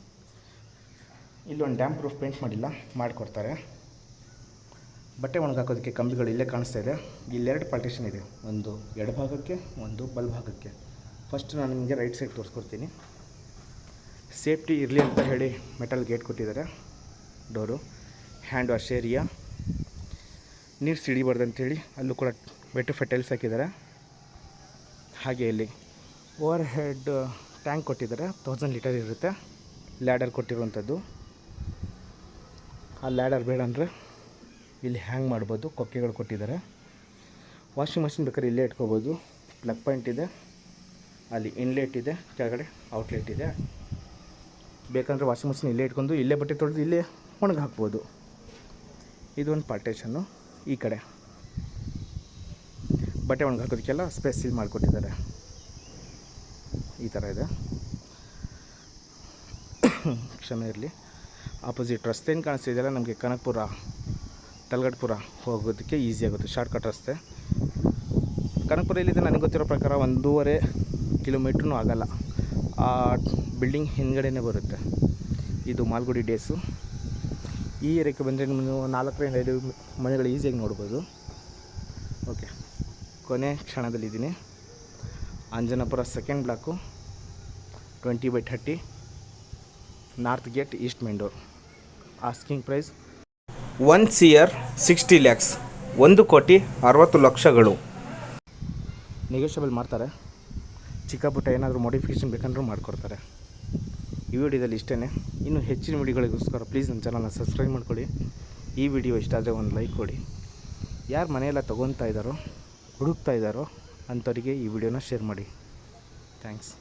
ಇಲ್ಲೊಂದು ಡ್ಯಾಮ್ ಪ್ರೂಫ್ ಪೇಂಟ್ ಮಾಡಿಲ್ಲ. ಮಾಡಿಕೊಡ್ತಾರೆ. ಬಟ್ಟೆ ಒಣಗಾಕೋದಕ್ಕೆ ಕಂಬಿಗಳು ಇಲ್ಲೇ ಕಾಣಿಸ್ತಾ ಇದೆ. ಇಲ್ಲೆರಡು ಪಾರ್ಟಿಷನ್ ಇದೆ. ಒಂದು ಎಡಭಾಗಕ್ಕೆ ಒಂದು ಬಲಭಾಗಕ್ಕೆ ಫಸ್ಟ್ ನಾನು ನಿಮಗೆ ರೈಟ್ ಸೈಡ್ ತೋರಿಸ್ಕೊಡ್ತೀನಿ. ಸೇಫ್ಟಿ ಇರಲಿ ಅಂತ ಹೇಳಿ ಮೆಟಲ್ ಗೇಟ್ ಕೊಟ್ಟಿದ್ದಾರೆ. ಡೋರು ಹ್ಯಾಂಡ್ ವಾಶ್ ಏರಿಯಾ ನೀರು ಸಿಡಿಬಾರ್ದು ಅಂತೇಳಿ ಅಲ್ಲೂ ಕೂಡ ಬೆಟ್ಟು ಫೆಟೈಲ್ಸ್ ಹಾಕಿದ್ದಾರೆ. ಹಾಗೆ ಇಲ್ಲಿ ಓವರ್ ಹೆಡ್ ಟ್ಯಾಂಕ್ ಕೊಟ್ಟಿದ್ದಾರೆ. ತೌಸಂಡ್ ಲೀಟರ್ ಇರುತ್ತೆ. ಲ್ಯಾಡರ್ ಕೊಟ್ಟಿರುವಂಥದ್ದು. ಆ ಲ್ಯಾಡರ್ ಬೇಡ ಅಂದರೆ ಇಲ್ಲಿ ಹ್ಯಾಂಗ್ ಮಾಡ್ಬೋದು, ಕೊಕ್ಕೆಗಳು ಕೊಟ್ಟಿದ್ದಾರೆ. ವಾಷಿಂಗ್ ಮಷಿನ್ ಬೇಕಾದ್ರೆ ಇಲ್ಲೇ ಇಟ್ಕೋಬೋದು. ಪ್ಲಗ್ ಪಾಯಿಂಟ್ ಇದೆ. ಅಲ್ಲಿ ಇನ್ಲೆಟ್ ಇದೆ, ಕೆಳಗಡೆ ಔಟ್ಲೆಟ್ ಇದೆ. ಬೇಕಂದರೆ ವಾಷಿಂಗ್ ಮಷಿನ್ ಇಲ್ಲೇ ಇಟ್ಕೊಂಡು, ಇಲ್ಲೇ ಬಟ್ಟೆ ತೊಳೆದು ಇಲ್ಲೇ ಒಣಗಿ ಹಾಕ್ಬೋದು. ಇದೊಂದು ಪಾರ್ಟೇಷನ್ನು ಈ ಕಡೆ ಬಟ್ಟೆ ಒಣಗಿ ಹಾಕೋದಕ್ಕೆಲ್ಲ ಸ್ಪೇಸ್ ಸೀಲ್ ಮಾಡಿಕೊಟ್ಟಿದ್ದಾರೆ. ಈ ಥರ ಇದೆ. ಕ್ಷಮೆ ಇರಲಿ. ಆಪೋಸಿಟ್ ರಸ್ತೆ ಏನು ಕಾಣಿಸ್ತಿದೆಯಲ್ಲ ನಮಗೆ ಕನಕಪುರ. ತಲಗಡ್ಪುರ ಹೋಗೋದಕ್ಕೆ ಈಸಿ ಆಗುತ್ತೆ ಶಾರ್ಟ್ಕಟ್ ರಸ್ತೆ. ಕನಕಪುರ ಇಲ್ಲಿದೆ, ನನಗೆ ಗೊತ್ತಿರೋ ಪ್ರಕಾರ ಒಂದೂವರೆ ಕಿಲೋಮೀಟ್ರೂ ಆಗಲ್ಲ. ಆ ಬಿಲ್ಡಿಂಗ್ ಹಿಂದ್ಗಡೆನೇ ಬರುತ್ತೆ. ಇದು ಮಾಲ್ಗುಡಿ ಡೇಸು ಈ ಏರಿಯಾಕ್ಕೆ ಬಂದರೆ ನೀವು ನಾಲ್ಕರಿಂದ ಐದು ಮನೆಗಳು ಈಸಿಯಾಗಿ ನೋಡ್ಬೋದು. ಓಕೆ ಕೊನೆ ಕ್ಷಣದಲ್ಲಿದ್ದೀನಿ. Anjanapura second block twenty by thirty north gate east main door door asking price one ಸಿಯರ್ sixty lakhs ಒಂದು ಕೋಟಿ, ಅರವತ್ತು ಲಕ್ಷಗಳು. ನೆಗೋಷಿಯಬಲ್ ಮಾಡ್ತಾರೆ. ಚಿಕ್ಕ ಪುಟ್ಟ ಏನಾದರೂ ಮಾಡಿಫಿಕೇಷನ್ ಬೇಕಂದ್ರೂ ಮಾಡಿಕೊಡ್ತಾರೆ. ಈ ವಿಡಿಯೋದಲ್ಲಿ ಇಷ್ಟೇ ಇನ್ನೂ ಹೆಚ್ಚಿನ ವಿಡಿಯೋಗಳಿಗೋಸ್ಕರ ಪ್ಲೀಸ್ ನನ್ನ ಚಾನಲ್ನ ಸಬ್ಸ್ಕ್ರೈಬ್ ಮಾಡ್ಕೊಳ್ಳಿ. ಈ ವಿಡಿಯೋ ಇಷ್ಟ ಆದರೆ ಒಂದು ಲೈಕ್ ಕೊಡಿ. ಯಾರು ಮನೆಯೆಲ್ಲ ತೊಗೊತಾ ಇದ್ದಾರೋ, ಹುಡುಕ್ತಾ ಇದ್ದಾರೋ, ಅಂಥವರಿಗೆ ಈ ವಿಡಿಯೋನ ಶೇರ್ ಮಾಡಿ. ಥ್ಯಾಂಕ್ಸ್